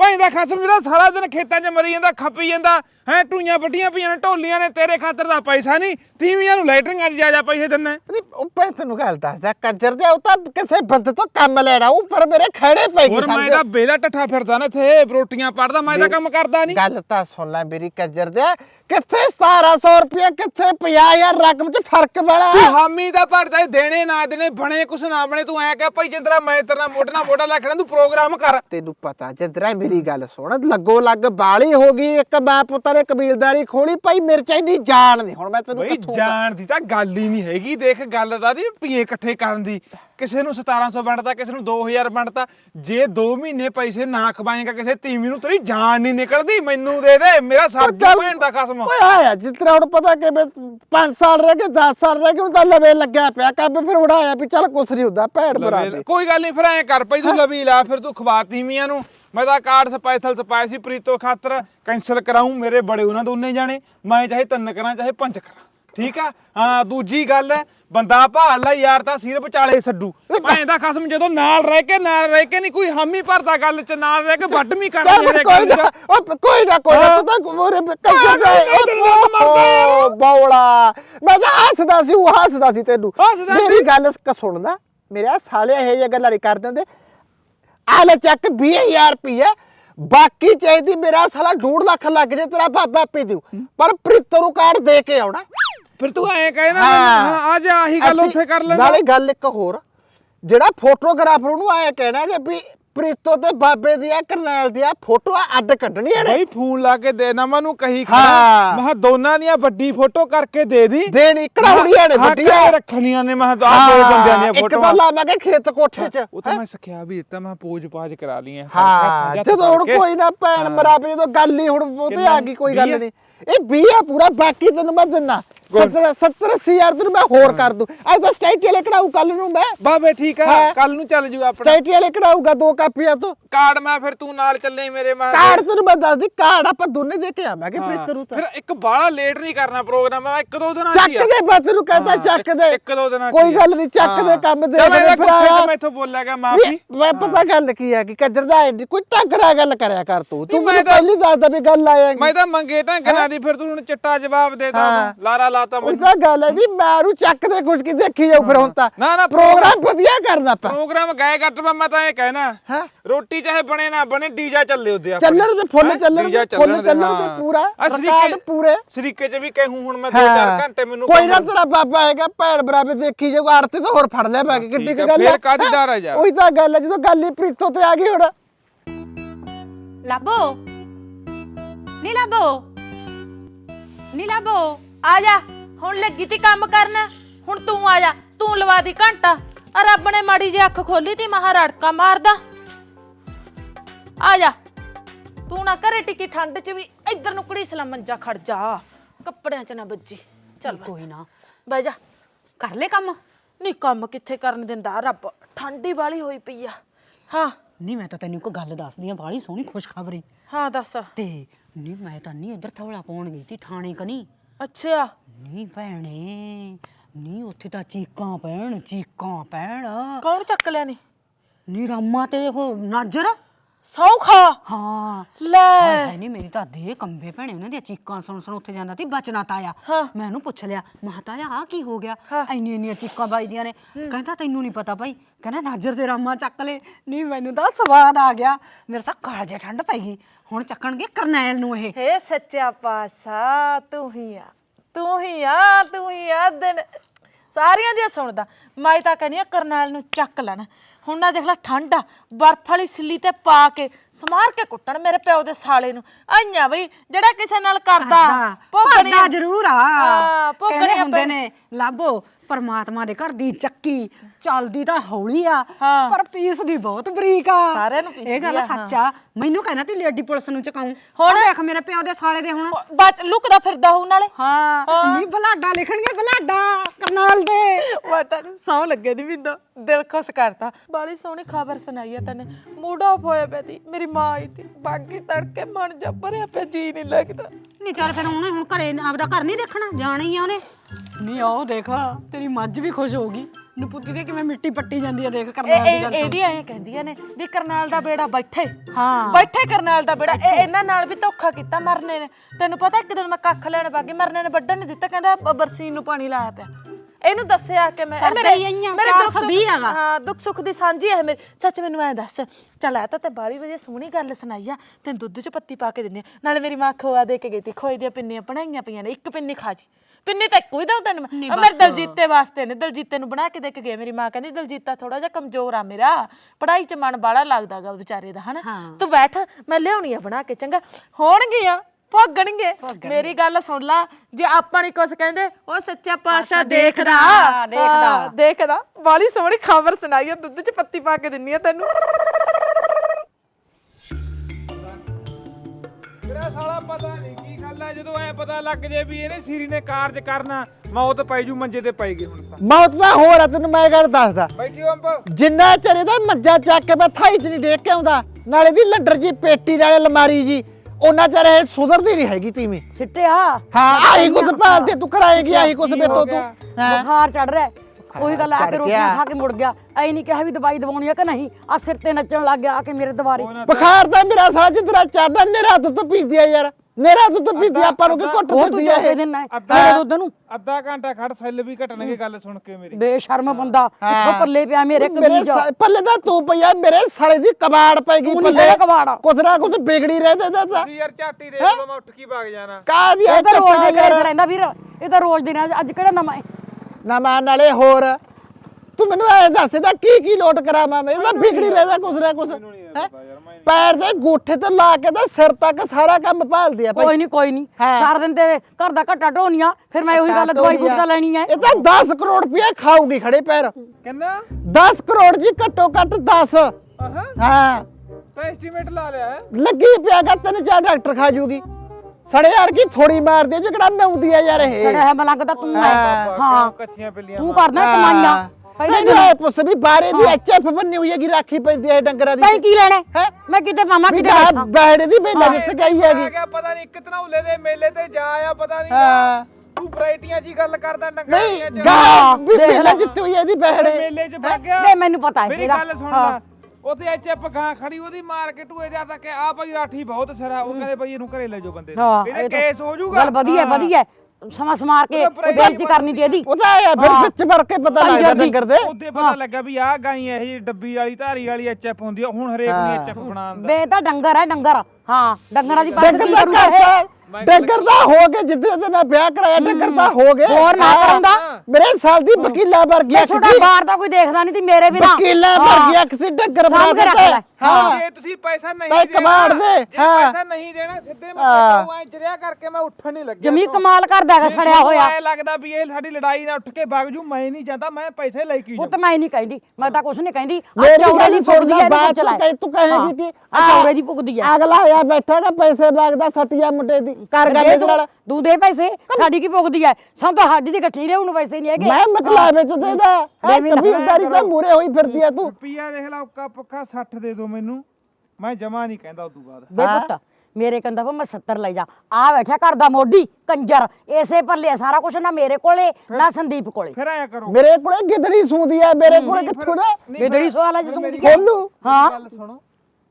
A: ਭਾਈ ਦਾ ਖਸਮ ਜਿਹੜਾ ਸਾਰਾ ਦਿਨ ਖੇਤਾਂ 'ਚ ਮਰੀ ਜਾਂਦਾ ਖੱਪੀ ਜਾਂਦਾ ਹੈ ਟੂਈਆਂ ਵੱਡੀਆਂ ਪਈਆਂ ਨੇ ਢੋਲੀਆਂ ਨੇ ਤੇਰੇ ਖਾਤਰ ਦਾ ਪੈਸਾ ਨਹੀਂ ਤੀਵੀਆਂ ਨੂੰ ਲਾਈਟਰਿੰਗਾਂ 'ਚ ਜਾ ਜਾ ਪੈਸੇ ਦਿੰਨਾ।
D: ਨਹੀਂ ਉਹ ਪੈ ਤੈਨੂੰ ਗੱਲ ਦੱਸਦਾ ਕੰਜਰ ਦੇ ਉਹ ਤਾਂ ਕਿਸੇ ਬੰਦੇ ਤੋਂ ਕੰਮ ਲੈਣਾ ਉਹ ਪਰ ਮੇਰੇ ਖੜੇ ਪੈ ਗਈ
A: ਹੋਰ ਮੈਂ ਤਾਂ ਬੇਲਾ ਟੱਠਾ ਫਿਰਦਾ ਨਾ ਇੱਥੇ ਰੋਟੀਆਂ ਪੜਦਾ ਮੈਂ ਤਾਂ ਕੰਮ ਕਰਦਾ ਨਹੀਂ।
D: ਗੱਲ ਤਾਂ ਸੁਣ ਲੈ ਮੇਰੀ ਕੰਜਰ ਦੇ ਕਿੱਥੇ 1700 ਰੁਪਏ ਕਿੱਥੇ 50000 ਰਕਮ ਚ ਫ਼ਰਕ ਵਾਲਾ
A: ਤੂੰ ਹਾਮੀ ਦਾ ਭਰਦਾ ਦੇਣੇ ਨਾ ਦੇਣੇ ਬਣੇ ਕੁਛ ਨਾ ਬਣੇ ਤੂੰ ਐ ਕਹਿ ਭਾਈ ਜਿੰਦਰਾ ਮੈਂ ਤੇਰਾ ਮੋਢਾ ਨਾਲ ਮੋਢਾ ਲੱਖਣਾ ਤੂੰ ਪ੍ਰੋਗਰਾਮ ਕਰ।
D: ਤੈਨੂੰ ਪਤਾ ਜਿੱਦਰਾ ਮੇਰੀ ਗੱਲ ਸੁਣ ਲੱਗੋ ਲੱਗ ਬਾਲੀ ਹੋ ਗਈ ਇੱਕ ਬਾਪ ਪੁੱਤਾਂ ਨੇ ਕਬੀਲਦਾਰੀ ਖੋਲੀ ਭਾਈ ਮੇਰੇ ਚ ਇੰਨੀ ਜਾਣ ਨਹੀਂ ਹੁਣ ਮੈਂ ਤੈਨੂੰ
A: ਬਈ
D: ਕਿੱਥੋਂ
A: ਜਾਣ ਦੀ ਤਾਂ ਗੱਲ ਹੀ ਨਹੀਂ ਹੈਗੀ ਦੇਖ ਗੱਲ ਦਾ ਦੀ ਪੀਏ ਇਕੱਠੇ ਕਰਨ ਦੀ। ਕਿਸੇ ਨੂੰ 1700 ਵੰਡਤਾ ਕਿਸੇ ਨੂੰ 2000 ਵੰਡਤਾ ਜੇ 2 ਮਹੀਨੇ ਪੈਸੇ ਨਾ ਖਵਾਏਗਾ ਕਿਸੇ ਤੀਵੀਂ ਨੂੰ ਤੇਰੀ ਜਾਨ ਨਹੀਂ ਨਿਕਲਦੀ ਮੈਨੂੰ ਦੇ ਦੇ ਮੇਰਾ ਸਰ
D: ਚੱਲ-
A: ਭੈਣ ਦਾ ਖਸਮ।
D: ਓਏ ਆਇਆ ਜਿਸ ਤਰ੍ਹਾਂ ਹੁਣ ਪਤਾ ਕਿ 5 ਸਾਲ ਰਹਿ ਗਏ 10 ਸਾਲ ਰਹਿ ਗਏ ਹੁਣ ਤਾਂ ਲਵੇ ਲੱਗਿਆ ਪਿਆ ਕੰਮ ਫਿਰ ਉਡਾਇਆ ਵੀ ਚੱਲ ਕੁਛ ਨਹੀਂ ਹੁੰਦਾ ਭਰਾ
A: ਲਵੇ- ਕੋਈ ਗੱਲ ਨਹੀਂ ਫਿਰ ਐ ਕਰ ਪਈ ਤੂੰ ਲਵੀ ਲਾ ਫਿਰ ਤੂੰ ਖਵਾ ਤੀਵੀਆਂ ਨੂੰ। ਮੈਂ ਤਾਂ ਕਾਰਡ ਸਪੈਸ਼ਲ ਸਪਾਇਆ ਸੀ ਪ੍ਰੀਤੋ ਖਾਤਰ ਕੈਂਸਲ ਕਰਾਉਂ ਮੇਰੇ ਬੜੇ ਉਹਨਾਂ ਦੋਨੇ ਜਾਣੇ ਮੈਂ ਚਾਹੇ ਤਿੰਨ ਕਰਾਂ ਚਾਹੇ ਪੰਜ ਕਰਾਂ। ਠੀਕ ਆ? ਹਾਂ ਦੂਜੀ ਗੱਲ ਬੰਦਾ ਭਾਲ ਲੈ ਯਾਰ ਤਾਂ ਸਿਰ ਵਿਚਾਲੇ ਛੱਡੂ। ਭੈਣ ਦਾ ਖਸਮ ਜਦੋਂ ਨਾਲ ਰਹਿ ਕੇ ਨਾਲ ਰਹਿ ਕੇ ਨਹੀਂ ਕੋਈ ਹਾਮੀ ਭਰਦਾ ਗੱਲ ਚ ਨਾਲ ਰਹਿ ਕੇ ਵੱਢ ਵੀ ਕਰਦਾ
D: ਚੱਲ
A: ਮੇਰੇ
D: ਫਿਰ ਕੋਈ
A: ਗੱਲ
D: ਨਾ
A: ਚ।
D: ਉਹ ਕੋਈ ਨਾ ਕੋਈ ਨਾ ਤੂੰ ਤਾਂ ਮੋਰੇ ਕੰਜਰ
A: ਨਹੀਂ, ਨਹੀਂ, ਤੈਨੂੰ ਤਾਂ ਮਰਦਾ ਯਾਰ।
D: ਦਾ ਬੌਲਾ। ਮੈਂ ਤਾਂ ਹੱਸਦਾ ਸੀ ਉਹ ਹੱਸਦਾ ਸੀ ਤੈਨੂੰ।
A: ਹੱਸਦਾ ਸੀ?
D: ਮੇਰੀ ਗੱਲ ਕ ਸੁਣਦਾ ਮੇਰੇ ਸਾਲੇ ਇਹ ਜਿਹੀਆਂ ਗੱਲਾਂ ਨਹੀਂ ਕਰਦੇ ਹੁੰਦੇ। ਆ ਲੈ ਚੱਕ 20000 ਰੁਪਏ ਬਾਕੀ ਚਾਹੀਦੀ ਮੇਰਾ ਸਾਲਾ 2 ਲੱਖ ਲੱਗ ਜੇ ਤੇਰਾ ਬਾਬਾ ਪੀ ਦਿਓ। ਪਰ ਪ੍ਰੀਤੋ ਨੂੰ ਕਾਰਡ ਦੇ ਕੇ ਆਉਣਾ।
A: ਫਿਰ ਤੂੰ ਐਂ ਕਹੇ ਨਾ ਹਾਂ। ਆ ਜਾ ਆਹੀ ਗੱਲ
D: ਅਸੀਂ-
A: ਉੱਥੇ ਕਰ ਲੈਂਦਾ।
D: ਨਾਲੇ ਗੱਲ ਇੱਕ ਹੋਰ ਜਿਹੜਾ ਫੋਟੋਗ੍ਰਾਫਰ ਨੂੰ ਆਇਆ ਕਹਿਣਾ ਕਿ ਵੀ ਪ੍ਰੀਤੋ ਤੇ ਬਾਬੇ ਦੀਆਂ ਕਰਨੈਲ ਦੀਆਂ ਫੋਟੋਆਂ ਅੱਡ ਕੱਢਣੀਆਂ ਨੇ
A: ਬਈ ਫੋਨ ਲਾ ਕੇ ਦੇ ਨਾ ਮੈਨੂੰ ਕਹੀ
D: ਹਾਂ।
A: ਖੜਾ ਮਹਾ ਦੋਨਾਂ ਦੀਆਂ ਵੱਡੀ ਫੋਟੋ ਕਰਕੇ ਦੇ ਦੀ।
D: ਦੇਣੀ ਕਢਾਉਣੀਆਂ ਨੇ
A: ਹਾਂ,
D: ਵੱਡੀਆਂ।
A: ਘਰੇ ਰੱਖਣੀਆਂ ਨੇ ਮਹਾ ਦੋ ਬੰਦਿਆਂ ਦੀਆਂ
D: ਇੱਕ
A: ਫੋਟੋਆਂ।
D: ਤਾਂ ਲਾਵਾਂਗੇ ਖੇਤ ਕੋਠੇ 'ਚ
A: ਉਹ ਤਾਂ ਮੈਂ ਸਿੱਖਿਆ ਵੀ ਦਿੱਤਾ ਮੈਂ ਪੋਜ ਪਾਜ ਕਰਾ ਲਈਆਂ।
D: ਹਾਂ ਜਦੋਂ ਹੁਣ ਕੋਈ ਨਾ ਭੈਣ ਮਰਾ ਵੀ ਜਦੋਂ ਗੱਲ ਹੀ ਹੁਣ
A: ਕਿੰਨਾ?
D: ਆ ਗਈ ਕੋਈ ਗੱਲ? ਨਹੀਂ। ਇਹ 20 ਆ ਪੂਰਾ ਬਾਕੀ ਤੈਨੂੰ ਮੈਂ ਦਿੰਨਾ 70 70 80 ਹਜ਼ਾਰ ਤੈਨੂੰ ਮੈਂ ਹੋਰ ਕਰ ਦੂੰ। ਅੱਜ ਤਾਂ ਸਟੇਟ ਵਾਲੇ ਕਢਾਊ ਕੱਲ ਨੂੰ ਮੈਂ।
A: ਬਾਬੇ ਠੀਕ ਆ
D: ਹਾਂ।
A: ਕੱਲ ਨੂੰ ਚੱਲ ਜੂ ਆਪਣਾ।
D: ਸਟੇਟ ਵਾਲੇ ਕਢਾਊਗਾ ਦੋ ਕਾਪੀਆਂ ਤੋਂ।
A: ਕਾਰਡ ਮੈਂ ਫਿਰ ਤੂੰ ਨਾਲ ਚੱਲੇ ਮੇਰੇ ਮੈਂ
D: ਕਾਰਡ ਤੈਨੂੰ ਮੈਂ ਦੱਸਦੀ ਕਾਰਡ ਆਪਾਂ ਦੋਨੇ ਦੇ ਕੇ ਆਵਾਂਗੇ ਪ੍ਰੀਤ ਨੂੰ ਤਾਂ।
A: ਫਿਰ ਇੱਕ ਬਾਹਲਾ ਲੇਟ ਨਹੀਂ ਕਰਨਾ ਪ੍ਰੋਗਰਾਮ ਮੈਂ ਇੱਕ ਦੋ ਦਿਨਾਂ 'ਚ
D: ਚੱਕ
A: ਹੀ ਆ
D: ਦੇ ਬਸ ਨੂੰ ਕਹਿੰਦਾ
A: ਹਾਂ,
D: ਚੱਕ
A: ਇੱਕ-
D: ਦੇ।
A: ਇੱਕ ਦੋ ਦਿਨਾਂ 'ਚ
D: ਕੋਈ
A: ਹੀ ਆ।
D: ਗੱਲ ਨਹੀਂ ਚੱਕ ਦੇ
A: ਹਾਂ।
D: ਕੰਮ ਦੇ
A: ਚੱਲ
D: ਦੇ
A: ਇਹਦਾ ਗੁੱਸੇ। ਚ ਮੈਥੋਂ ਬੋਲਿਆ ਗਿਆ ਮਾਫੀ?
D: ਮੈਂ ਪਤਾ ਗੱਲ ਕੀ ਹੈ ਕਿ ਕੱਜਰ ਦਾ ਐਂਡੀ ਕੋਈ ਟੱਕਰਾ ਗੱਲ ਕਰਿਆ ਕਰ ਤੂੰ। ਤੂੰ
A: ਮੈਂ
D: ਮੈਨੂੰ
A: ਤਾਂ-
D: ਪਹਿਲੀ ਦੱਸਦਾ ਵੀ ਗੱਲ ਆਇਆ
A: ਮੈਂ ਤਾਂ ਮੰਗੇ ਢੰਗ ਨਾਲ ਦੀ ਫਿਰ ਤੂੰ ਹੁਣ ਚਿੱਟਾ ਜਵਾਬ ਦੇਦਾ
D: ਹਾਂ।
A: ਤੂੰ। ਲਾਰਾ ਲਾਤਾ ਮੈਨੂੰ।
D: ਤਾਂ ਗੱਲ ਹੈ ਜੀ ਮੈਂ ਨੂੰ ਚੱਕ ਦੇ ਕੁਝ ਕੀ ਦੇਖੀ ਜਾਊ ਫਿਰ ਹੁਣ ਤਾਂ।
A: ਨਾ, ਨਾ,
D: ਪ੍ਰੋਗਰਾਮ ਵਧੀਆ ਕਰਨਾ ਪਾ
A: ਪ੍ਰੋਗਰਾਮ ਗਏ ਗੱਟ ਮੈਂ ਤਾਂ ਇਹ ਕਹਿਣਾ।
D: ਹਾਂ?
A: ਰੋਟੀ ਚਾਹੇ ਬਣੇ ਨਾ ਬਣੇ ਡੀਜਾ ਚੱਲੇ ਉਹਦੇ ਆਪਣੇ।
D: ਚੱਲਣ ਦੇ ਫੁੱਲ
A: ਹੈਂ?
D: ਚੱਲਣ ਫੁੱਲ
A: ਚੱਲਣ ਹਾਂ।
D: ਦੇ ਪੂਰਾ ਰਿਕਾਰਡ
A: ਸਰੀਕੇ-
D: ਪੂਰੇ।
A: ਸਰੀਕੇ ਚ ਵੀ ਕਹਿੂੰ ਹੁਣ ਮੈਂ 2-4
D: ਹਾਂ।
A: ਘੰਟੇ ਮੈਨੂੰ
D: ਕੋਈ ਨਾ ਤੇਰਾ ਬਾਬਾ ਹੈਗਾ ਭੈਣ ਬਰਾਬਰ ਦੇਖੀ ਜਾਊ ਆਰਤੀ ਤਾਂ ਹੋਰ ਫੜ ਲਿਆ ਕਿੱਡੀ
A: ਠੀਕ
D: ਕੁ
A: ਆ,
D: ਗੱਲ
A: ਫਿਰ ਕਾਹਦੀ ਡਰ ਆ ਯਾਰ?
D: ਉਹੀ ਤਾਂ ਗੱਲ ਹੈ ਜਦੋਂ ਗੱਲ ਹੀ ਪ੍ਰੀਤੋ ਤੇ ਆ ਗਈ ਹੁਣ।
H: ਲਾਬੋ। ਨੀ ਲਾਬੋ। ਨੀ ਲਾਬੋ। ਆ ਜਾ ਹੁਣ ਲੱਗੀ ਤੀ ਕੰਮ ਕਰਨ ਹੁਣ ਤੂੰ ਆ ਜਾ। ਤੂੰ ਲਵਾ ਦੀ ਘੰਟਾ। ਆ ਰੱਬ ਨੇ ਮਾੜੀ ਜਿਹੀ ਅੱਖ ਖੋਲੀ ਤੀ ਮਹਾ ਰੜਕਾ ਮਾਰਦਾ। ਆ ਜਾ। ਤੂੰ ਨਾ ਘਰੇ ਟਿੱਕੀ ਠੰਡ ਚ ਵੀ ਇੱਧਰ ਨੂੰ ਕੁੜੀ ਸਲਾ ਮੰਜਾ ਖੜ ਜਾ। ਕੱਪੜਿਆਂ ਚ ਨਾ ਵੱਜੀ। ਚੱਲ ਬਸ।
J: ਕੋਈ ਨਾ।
H: ਬਹਿ ਜਾ।
J: ਕਰ ਲੈ ਕੰਮ?
H: ਨਹੀਂ ਕੰਮ ਕਿੱਥੇ ਕਰਨ ਦਿੰਦਾ? ਰੱਬ ਠੰਡੀ ਵਾਲੀ ਹੋਈ ਪਈ ਆ। ਹਾਂ।
J: ਨਹੀਂ ਮੈਂ ਤਾਂ ਤੈਨੂੰ ਇੱਕ ਗੱਲ ਦੱਸਦੀ ਆ ਬਾਹਲੀ ਸੋਹਣੀ ਖੁਸ਼ਖਬਰੀ।
H: ਹਾਂ ਦੱਸ।
J: ਤੇ ਨਹੀਂ ਮੈਂ ਤਾਂ ਨਹੀਂ ਉਧਰ ਥਵਲਾ ਪਾਉਣ ਗਈ ਸੀ ਥਾਣੇ ਕਨੀ।
H: ਅੱਛਾ।
J: ਨਹੀਂ ਭੈਣੇ। ਨਹੀਂ ਉੱਥੇ ਤਾਂ ਚੀਕਾਂ ਪੈਣ ਚੀਕਾਂ ਪੈਣ।
H: ਕੌਣ ਚੱਕ ਲਿਆ ਨੀ?
J: ਨੀ ਰਾਮਾ ਤੇ ਉਹ ਨਾਜਰ?
H: ਸੌਖਾ
J: ਹਾਂ।
H: ਲੈ।
J: ਹਾਏ ਨਹੀਂ ਮੇਰੀ ਤਾਂ ਦੇ ਕੰਬੇ ਭੈਣੇ ਉਹਨਾਂ ਦੀਆਂ ਚੀਕਾਂ ਸੁਣ ਸੁਣ ਉੱਥੇ ਜਾਂਦਾ ਤੀ ਬਚਨਾ ਤਾਇਆ।
H: ਹਾਂ।
J: ਮੈਂ ਉਹਨੂੰ ਪੁੱਛ ਲਿਆ ਮੈਂ ਕਿਹਾ ਤਾਇਆ ਆ ਕੀ ਹੋ ਗਿਆ? ਇੰਨੀ ਇੰਨੀਆਂ ਚੀਕਾਂ ਵੱਜਦੀਆਂ ਨੇ। ਕਹਿੰਦਾ ਤੈਨੂੰ ਨਹੀਂ ਪਤਾ ਭਾਈ ਕਹਿੰਦਾ ਨਾਜਰ ਤੇ ਰਾਮਾ ਚੱਕ ਲੈ। ਨਹੀਂ ਮੈਨੂੰ ਤਾਂ ਸਵਾਦ ਆ ਗਿਆ। ਮੇਰੇ ਤਾਂ ਕਾਲਜੇ ਠੰਡ ਪੈ ਗਈ। ਹੁਣ ਚੱਕਣਗੇ ਕਰਨੈਲ ਨੂੰ ਇਹ।
H: ਹੇ ਸੱਚਾ ਪਾਸ਼ਾ ਤੂੰ ਹੀ ਆ। ਤੂੰ ਹੀ ਆ ਤੂੰ ਹੀ ਆ ਦਿਨ। ਸਾਰੀਆਂ ਦੀਆਂ ਸੁਣਦਾ। ਮੈਂ ਤਾਂ ਕਹਿੰਦੀ ਆ ਕਰਨਾਲ ਨੂੰ ਚੱਕ ਲੈਣ। ਹੁਣ ਨਾ ਦੇਖ ਲੈ ਠੰਡ ਆ। ਬਰਫ ਵਾਲੀ ਸਿੱਲੀ ਤੇ ਪਾ ਕੇ ਸਮਾਰ ਕੇ ਕੁੱਟਣ ਮੇਰੇ ਪਿਓ ਦੇ ਸਾਲੇ ਨੂੰ। ਆਈਆਂ ਬਈ ਜਿਹੜਾ ਕਿਸੇ ਨਾਲ ਕਰਦਾ। ਭੋਗਣੀਆਂ
J: ਭੋਗਣੀਆਂ ਜ਼ਰੂਰ ਆ।
H: ਹਾਂ, ਭੋਗਣੀਆਂ
J: ਕਹਿੰਦੇ ਹੁੰਦੇ
H: ਪੈਣ-
J: ਨੇ ਲਾਭੋ ਪਰਮਾਤਮਾ ਦੇ ਘਰ ਦੀ ਚੱਕੀ ਚੱਲਦੀ ਤਾਂ ਹੌਲੀ ਆ
H: ਹਾਂ।
J: ਪਰ ਪੀਸਦੀ ਬਹੁਤ ਬਰੀਕ ਆ।
H: ਸਾਰਿਆਂ ਨੂੰ ਪੀਸਦੀ
J: ਇਹ ਗੱਲ
H: ਆ,
J: ਸੱਚ ਆ। ਮੈਨੂੰ ਕਹਿੰਦਾ ਤੀ ਲੇਡੀ ਪੁਲਿਸ ਨੂੰ ਚਕਾਉਂ।
H: ਹੁਣ-
J: ਦੇਖ ਮੇਰੇ ਪਿਓ ਦੇ ਸਾਲੇ ਦੇ ਹੁਣ।
H: ਬਾਤ ਲੁਕਦਾ ਫਿਰਦਾ ਹੂੰ ਨਾਲੇ।
J: ਹਾਂ ਨਹੀਂ ਬਲਾਡਾ ਲਿਖਣਗੇ ਬਲਾਡਾ ਕਰਨਾਲ ਦੇ।
H: ਪਤਾ ਨਹੀਂ ਸੌ ਲੱਗੇ ਨਹੀਂ ਮਿੰਦਾ ਦਿਲ ਖੁਸ਼ ਕਰਤਾ। ਬਾਲੀ ਸੋਹਣੀ ਖਬਰ ਸੁਣਾਈ ਆ ਤੈਨੇ। ਮੂਡ ਆਫ ਹੋਇਆ ਪਿਆ ਤੀ ਮੇਰੀ ਮਾਂ ਆਈ ਤੀ ਬਾਕੀ ਤੜਕੇ ਮਨ ਜਾ ਭਰਿਆ ਪਿਆ ਜੀ ਨਹੀਂ ਲੱਗਦਾ।
J: ਨਹੀਂ ਚੱਲ ਫਿਰ ਉਹਨੇ ਹੁਣ ਘਰੇ ਆਪਦਾ ਘਰ ਨਹੀਂ ਦੇਖਣਾ? ਜਾਣਾ ਹੀ ਆ ਉਹਨੇ। ਨਹੀਂ ਆਓ ਦੇਖ ਤੇਰੀ ਮੱਝ ਵੀ ਖੁਸ਼ ਹੋਊਗੀ ਨਪੁੱਤੀ ਦੇ ਕਿਵੇਂ ਮਿੱਟੀ ਪੱਟੀ ਜਾਂਦੀ ਆ ਦੇਖ ਕਰਨਾਲ ਦੀ
H: ਇਹ
J: ਗੱਲ
H: ਇਹ ਵੀ ਐਂ ਕਹਿੰਦੀਆਂ ਨੇ ਵੀ ਕਰਨਾਲ ਦਾ ਬੇੜਾ ਬੈਠੇ।
J: ਹਾਂ।
H: ਬੈਠੇ ਕਰਨਾਲ ਦਾ ਬੇੜਾ। ਇਹ ਇਹਨਾਂ ਨਾਲ ਵੀ ਧੋਖਾ ਕੀਤਾ ਮਰਨੇ ਨੇ। ਤੈਨੂੰ ਪਤਾ ਇੱਕ ਦਿਨ ਮੈਂ ਕੱਖ ਲੈਣ ਬਾਗੀ ਮਰਨੇ ਨੇ ਵੱਢਣ ਨਹੀਂ ਦਿੱਤਾ। ਕਹਿੰਦਾ ਬਰਸੀਨ ਨੂੰ ਪਾਣੀ ਲਾਇਆ ਪਿਆ। ਇਹਨੂੰ ਦੱਸਿਆ ਕਿ ਮੈਂ ਇਹ
J: ਕਰਦੇ ਹੀ ਚਾਰ
H: ਸੁੱਖ-
J: ਵੀਹ ਹੈਗਾ।
H: ਹਾਂ ਦੁੱਖ ਸੁੱਖ ਦੀ ਸਾਂਝੀ ਹੈ ਮੇਰੀ। ਸੱਚ ਮੈਨੂੰ ਐਂ ਦੱਸ ਚੱਲ ਆ ਤਾਂ ਤੇ ਬਾਲੀ ਵਧੀਆ ਸੋਹਣੀ ਗੱਲ ਸੁਣਾਈ ਆ। ਤੈਨੂੰ ਦੁੱਧ 'ਚ ਪੱਤੀ ਪਾ ਕੇ ਦਿੰਦੀ ਆ। ਨਾਲੇ ਮੇਰੀ ਮਾਂ ਖੋਆ ਦੇ ਕੇ ਗਈ ਤੀ। ਖੋਏ ਦੀਆਂ ਪਿੰਨੀਆਂ ਬਣਾਈਆਂ ਪਈਆਂ ਨੇ ਇੱਕ ਪਿੰਨੀ ਖਾ ਜੀ। ਪਿੰਨੀ ਤਾਂ ਇੱਕੋ ਹੀ ਦਊ ਤੈਨੂੰ ਮੈਂ। ਉਹ ਮੇਰੇ ਦਲਜੀਤੇ ਵਾਸਤੇ ਨੇ। ਦਲਜੀਤੇ ਨੂੰ ਬਣਾ ਕੇ ਦੇ ਕੇ ਗਏ ਮੇਰੀ ਮਾਂ। ਕਹਿੰਦੀ ਦਲਜੀਤਾ ਥੋੜਾ ਜਿਹਾ ਕਮਜ਼ੋਰ ਆ ਮੇਰਾ। ਪੜਾਈ 'ਚ ਮਨ ਬਾੜਾ ਲੱਗਦਾਗਾ ਵਿਚਾਰੇ ਦਾ ਹਨਾ? ਤੂੰ ਬੈਠ ਮੈਂ ਲਿਆਉਣੀ ਆ ਬਣਾ ਕੇ ਚੰਗਾ। ਹੋਣਗੀਆਂ। ਭੋਗਣਗੇ। ਮੇਰੀ ਗੱਲ ਸੁਣ ਲਾ ਜੇ ਆਪਾਂ ਨਹੀਂ ਕੁਝ ਕਹਿੰਦੇ ਉਹ ਸੱਚਾ ਪਾਸ਼ਾ ਦੇਖਦਾ।
J: ਦੇਖਦਾ।
H: ਹਾਂ, ਦੇਖਦਾ। ਬਾਲੀ ਸੋਹਣੀ ਖਬਰ ਸੁਣਾਈ ਆ ਦੁੱਧ 'ਚ ਪੱਤੀ ਪਾ ਕੇ ਦਿੰਨੀ ਆ ਤੈਨੂੰ।
A: ਤੇਰਾ ਸਾਲਾ ਪਤਾ ਨਹੀਂ ਕੀ ਗੱਲ ਹੈ ਜਦੋਂ ਐ ਪਤਾ ਲੱਗ ਜੇ ਵੀ ਇਹਨੇ ਸੀਰੀ ਨੇ ਕਾਰਜ ਕਰਨਾ ਮੌਤ ਪੈ ਜੂ ਮੰਜੇ ਤੇ ਪੈ ਗਈ ਹੁਣ ਤਾਂ।
D: ਮੌਤ ਦਾ ਹੋਰ ਆ ਤੈਨੂੰ ਮੈਂ ਗੱਲ ਦੱਸਦਾ।
A: ਬੈਠੀ ਅੰਬ।
D: ਜਿੰਨਾ ਚਿਰ ਇਹਦਾ ਮੱਜਾ ਚੱਕ ਕੇ ਮੈਂ ਥਾਈ ਚ ਨਹੀਂ ਦੇਖ ਕੇ ਆਉਂਦਾ ਨਾਲੇ ਦੀ ਲੱਡਰ ਜੀ ਪੇਟੀ ਨਾਲੇ ਅਲਮਾਰੀ ਜੀ ਉਹਨਾਂ ਚਿਰ ਇਹ ਸੁਧਰਦੀ ਨਹੀਂ ਹੈਗੀ ਤੀਵੀਂ।
J: ਸਿੱਟਿਆ?
D: ਹਾਂ ਆਹੀ ਕੁਛ ਭਾਲਦੇ ਤੂੰ ਕਰਾਏਗੀ ਆਹੀ ਕੁਛ
A: ਹੋ
D: ਤੂੰ? ਹੈਂ?
J: ਬੁਖਾਰ ਚੜ ਰਿਹਾ ਹੈ। ਉਹੀ ਗੱਲ ਆ
D: ਚੜ੍ਹ
J: ਕੇ ਰੋਟੀਆਂ
D: ਗਿਆ।
J: ਖਾ ਕੇ ਮੁੜ ਗਿਆ। ਐ ਨਹੀਂ ਕਿਹਾ ਵੀ ਦਵਾਈ ਦਵਾਉਣੀ ਆ ਕਿ ਨਹੀਂ। ਆ ਸਿਰ ਤੇ ਨੱਚਣ ਲੱਗ ਗਿਆ ਆ ਕੇ ਮੇਰੇ ਦੁਆਰੇ।
D: ਬੁਖਾਰ ਤਾਂ ਮੇਰਾ ਸਾਲਾ ਜਿੱਦਰਾ ਚੜਦਾ ਨੇਰਾ ਦੁੱਧ ਪੀਂਦੀ ਆ ਯਾਰ। ਨੇਰਾ ਦੁੱਧ ਆ, ਆਪਾਂ ਨੂੰ ਕੀ ਘੁੱਟ
J: ਉਹ ਤੂੰ
D: ਦਿੰਦੀ ਆ
J: ਚੋਕੇ
D: ਇਹ?
J: ਦਿੰਨਾ
A: ਅੱਧਾ-
J: ਮੇਰੇ ਦੁੱਧ ਨੂੰ?
A: ਅੱਧਾ ਘੰਟਾ ਖੜ ਸੈੱਲ ਵੀ ਘਟਣਗੇ ਗੱਲ ਸੁਣ ਕੇ ਮੇਰੀ।
J: ਬੇਸ਼ਰਮ ਬੰਦਾ ਕਿੱਥੋਂ ਪੱਲੇ ਪਿਆ ਮੇਰੇ
D: ਮੇਰੇ
J: ਕਮੀਜ਼
D: ਸਾਲੇ- ਪੱਲੇ ਦਾ ਤੂੰ ਪਈਆ ਮੇਰੇ ਸਾਲੇ ਦੀ ਕਬਾੜ ਪੈ ਗਈ
J: ਤੂੰ ਨਹੀਂ
D: ਪੱਲੇ।
J: ਹੈਗਾ ਕਬਾੜ।
D: ਕੁਛ ਨਾ ਕੁਛ ਵਿਗੜੀ ਰਹਦੇ ਦਾ ਤਾਂ।
A: ਤੁਸੀਂ ਯਾਰ ਝਾਟੀ ਲਓ ਮੈਂ ਉੱਠ ਕੀ ਵਗ ਜਾਣਾ।
D: ਕਾਹਦੀ
J: ਇਹ ਤਾਂ ਰੋਜ਼ ਦੇ ਕਰੇ ਰਹਿੰਦਾ ਵੀਰ ਇਹ ਤਾਂ ਰੋਜ਼ ਦੇ ਨਾਲ ਅੱਜ ਕਿਹੜਾ ਨਵਾਂ ਹੈ?
D: ਨਾ ਮਾਨ ਨਾਲੇ ਹੋਰ। ਤੂੰ ਮੈਨੂੰ ਐ ਦੱਸ ਇਹਦਾ ਕੀ ਕੀ ਲੋਟ ਕਰਾਵਾਂ ਮੈਂ? ਇਹਦਾ ਵਿਗੜੀ ਰਹਿਦਾ ਕੁਛ ਨਾ ਕੁਛ। ਹੈਂ? ਪੈਰ ਦੇ ਗੂਠੇ ਤੋਂ ਲਾ ਕੇ ਤਾਂ ਸਿਰ ਤੱਕ ਸਾਰਾ ਕੰਮ ਭਾਲਦੀ ਆ
J: ਕੋਈ ਨਹੀਂ ਕੋਈ ਨਹੀਂ
D: ਹਾਂ।
J: ਸਾਰਾ ਦਿਨ ਤੇ ਘਰ ਦਾ ਘੱਟਾ ਢੋਨੀਆਂ ਫਿਰ ਮੈਂ ਉਹੀ ਗੱਲ ਦਵਾਈ ਬੂਟਾ ਲੈਣੀ ਹੈ
D: ਇਹ ਤਾਂ 10 ਕਰੋੜ ਰੁਪਏ ਖਾਊਗੀ ਖੜੇ ਪੈਰ।
A: ਕਿੰਨਾ?
D: 10 ਕਰੋੜ ਜੀ ਘੱਟੋ ਘੱਟ 10
A: ਆਹਾਂ।
D: ਹਾਂ।
A: ਤਾਂ ਐਸਟੀਮੇਟ ਲਾ ਲਿਆ ਹੈ।
D: ਲੱਗੀ ਪਿਆਗਾ ਤਿੰਨ ਚਾਰ ਡਾਕਟਰ ਖਾ ਜੂਗੀ। ਸੜੇ ਯਾਰ ਕੀ ਥੋੜੀ ਮਾਰਦੀ ਆ ਜਿਹੜਾ ਨਉਂਦੀ ਆ ਯਾਰ ਇਹ।
J: ਛੜਿਆ ਹੈ ਮਲੰਗ ਤਾਂ ਤੂੰ ਹੈ। ਹਾਂ।
A: ਕੱਚੀਆਂ ਪਿੱਲੀਆਂ
J: ਤੂੰ ਕਰਦਾ ਕਮਾਈਆਂ।
D: ਪਹਿਲਾਂ ਨਹੀਂ ਪੁੱਛ ਵੀ ਬਾਰੇ ਦੀ ਐਚਐਫ ਬੰਨੀ ਹੋਈ ਹੈਗੀ ਰਾਖੀ ਪੈਂਦੀ ਹੈ ਡੰਗਰਾਂ ਦੀ।
J: ਤੈਂ ਕੀ ਲੈਣਾ ਹੈ?
D: ਹੈਂ?
J: ਮੈਂ ਕਿਤੇ ਮਾਮਾ
D: ਵੀ
J: ਕਿਤੇ ਬੈਠਾ।
D: ਬੈੜੇ ਦੀ ਬੇਲਾ ਜਿੱਤ ਗਈ
A: ਆ
D: ਹੈਗੀ
A: ਗਿਆ ਪਤਾ ਨਹੀਂ ਇੱਕ ਧਨੌਲੇ ਦੇ ਮੇਲੇ ਤੇ ਜਾ ਆ ਪਤਾ ਨਹੀਂ
D: ਹਾਂ।
A: ਤੂੰ ਵੈਰਾਈਟੀਆਂ ਜੀ ਗੱਲ ਕਰਦਾ ਡੰਗਰਾਂ ਦੀਆਂ
D: ਨਹੀਂ
A: ਚ
D: ਗਾਹ ਵੀ
J: ਦੇਖ
D: ਬੇਲਾ
J: ਲੈ।
D: ਜਿੱਤ ਹੋਈ ਇਹਦੀ ਬੈੜੇ
A: ਮੇਲੇ 'ਚ ਵਗ ਗਿਆ।
J: ਵੇ ਮੈਨੂੰ ਪਤਾ ਹੈ
A: ਮੇਰੀ
J: ਇਹਦਾ।
A: ਗੱਲ ਸੁਣ
J: ਹਾਂ।
A: ਲੈ। ਉੱਥੇ ਐਚਐਫ ਗਾਂ ਖੜੀ ਉਹਦੀ ਮਾਰ ਕੇ ਟੂਏ ਜਾ ਤੱਕ ਆ ਭਾਈ ਰਾਠੀ ਬਹੁਤ ਸਿਰਾ ਉਹ ਕਹਿੰਦੇ ਭਾਈ ਇਹਨੂੰ ਘਰੇ ਲੈ ਜਾਓ ਬੰਦੇ ਨੂੰ।
J: ਹਾਂ
A: ਇਹਦੇ
J: ਇਹ ਤਾਂ
A: ਕੇਸ ਹੋ ਜਾਊਗਾ।
J: ਗੱਲ ਵਧੀਆ
A: ਹਾਂ।
J: ਸਮਾਂ ਸਮਾਰ ਕੇ ਬੇਇੱਜ਼ਤੀ ਕਰਨੀ ਤੇ ਇਹਦੀ।
D: ਉਹਦਾ ਆ ਫਿਰ
J: ਹਾਂ।
D: ਵਿੱਚ ਵੜ ਕੇ ਪਤਾ
J: ਪੰਜਰ
D: ਲੱਗਦਾ
J: ਦੀ।
D: ਡੰਗਰ ਦੇ।
A: ਉਹਦੇ ਪਤਾ ਲੱਗਾ ਵੀ ਆਹ ਗਾਈ ਇਹ ਜਿਹੀ ਡੱਬੀ ਵਾਲੀ ਧਾਰੀ ਵਾਲੀ ਐਚਐਫ ਹੁੰਦੀ ਆ ਹੁਣ ਹਰੇਕ ਨੂੰ ਐਚਐਫ ਬਣਾਉਣ ਦਾ।
J: ਬੇ ਤਾਂ ਡੰਗਰ ਹੈ ਡੰਗਰ ਹਾਂ ਡੰਗਰਾਂ ਦੀ ਪੱਤ
D: ਡੰਗਰ
J: ਕੀ
D: ਦਾ
J: ਕਰੂਗਾ ਇਹ
D: ਕਰਤਾ ਡੰਗਰ ਤਾਂ ਹੋ ਗਏ ਜਿੱਦੇ ਤੇ ਨਾ ਵਿਆਹ ਕਰਾਇਆ ਡੰਗਰ ਤਾਂ ਹੋ ਗਏ।
J: ਹੋਰ ਨਾ। ਕਰਾਉਂਦਾ।
D: ਮੇਰੇ ਸਾਲ ਦੀ ਵਕੀਲਾ ਵਰਗੀ
J: ਮੈਂ
D: ਅੱਖ
J: ਤੁਹਾਡਾ
D: ਸੀ
J: ਬਾਹਰ ਦਾ ਕੋਈ ਦੇਖਦਾ ਨਹੀਂ ਤੇ ਮੇਰੇ ਵੀ ਨਾ
D: ਵਕੀਲਾ। ਵਰਗੀ ਅੱਖ ਸੀ ਡੰਗਰ ਬਣਾ
J: ਕੇ
D: ਦਿੱਤਾ। ਹਾਂ।
A: ਜੇ ਤੁਸੀਂ ਪੈਸਾ ਨਹੀਂ ਦੇਣਾ
D: ਦੇ,
A: ਜੇ। ਪੈਸਾ ਨਹੀਂ ਦੇਣਾ ਸਿੱਧੇ। ਮੱਥੇ ਤੋਂ ਐ ਜਰਿਆ ਕਰਕੇ ਮੈਂ ਉੱਠਣ ਨਹੀਂ ਲੱਗਿਆ
J: ਜਮੀ ਕਮਾਲ ਕਰਦਾ ਹੈਗਾ ਸੜਿਆ ਹੋਇਆ।
A: ਐ ਲੱਗਦਾ ਵੀ ਇਹ ਸਾਡੀ ਲੜਾਈ ਨਾਲ ਉੱਠ ਕੇ ਵਗ ਜੂ ਮੈਂ ਨਹੀਂ ਜਾਂਦਾ ਮੈਂ ਪੈਸੇ ਲੈ ਕੇ
J: ਉਹ
A: ਜਾਊਂ।
J: ਤਾਂ ਮੈਂ ਨਹੀਂ ਕਹਿੰਦੀ ਮੈਂ ਤਾਂ ਕੁਛ ਨਹੀਂ ਕਹਿੰਦੀ। ਆ ਚੌਰੇ ਦੀ ਹੈ ਇਹਨੂੰ
D: ਬਾਤ ਤੂੰ ਕਹੇਗੀ ਕਿ
J: ਆ ਚੌਰੇ ਦੀ ਪੁੱਗਦੀ ਹੈ
D: ਅਗਲਾ ਆਇਆ ਬੈਠਾ ਨਾ ਪੈਸੇ ਮੰਗਦਾ ਸਟਿਆ ਮੁੰਡੇ ਦੀ। ਕਰ ਗੱਲ
J: ਦੇ
D: ਇਹਦੇ ਨਾਲ
J: ਤੂੰ ਤੂੰ ਦੇ ਪੈਸੇ ਸਾਡੀ ਕੀ ਪੁੱਗਦੀ ਹੈ ਸਾਨੂੰ ਤਾਂ ਹੱਜ ਦੀ ਇਕੱਠੀ ਦੇ ਉਹਨੂੰ ਪੈਸੇ ਨਹੀਂ ਹੈਗੇ।
D: ਮੈਂ ਮਕਲਾਵੇ ਚ ਦੇਦਾ ਹੈ। ਕਬੀਰਦਾਰੀ ਤਾਂ ਮੂਰੇ ਹੋਈ ਫਿਰਦੀ ਆ ਤੂੰ।
A: ਰੁਪਈਆ ਦੇਖ ਲਾ ਉੱਕਾ ਪੱਕਾ 60 ਦੇ ਦਿਓ ਮੈਨੂੰ। ਮੈਂ ਜਮਾ ਨਹੀਂ ਕਹਿੰਦਾ ਉਦੋਂ ਬਾਅਦ।
J: ਬੇ ਪੁੱਤ ਮੇਰੇ ਕਹਿੰਦਾ ਵਾ ਮੈਂ 70 ਲੈ ਜਾ। ਆ ਬੈਠਾ ਘਰ ਦਾ ਮੋਢੀ ਕੰਜਰ ਇਸੇ ਪਰ ਲਿਆ ਸਾਰਾ ਕੁਝ ਨਾ ਮੇਰੇ ਕੋਲੇ ਨਾ ਸੰਦੀਪ ਕੋਲੇ।
A: ਫਿਰ ਐ ਕਰੋ।
D: ਮੇਰੇ ਕੋਲੇ ਗਿੱਦੜੀ ਸੂੰਦੀ ਆ ਮੇਰੇ ਕੋਲੇ ਕਿੱਥੋਂ ਨੇ?
J: ਬੇਦੜੀ ਸਵਾਲ ਹੈ ਜਦੋਂ
D: ਬੋਲੂ
J: ਹਾਂ।
A: ਗੱਲ ਸੁਣੋ।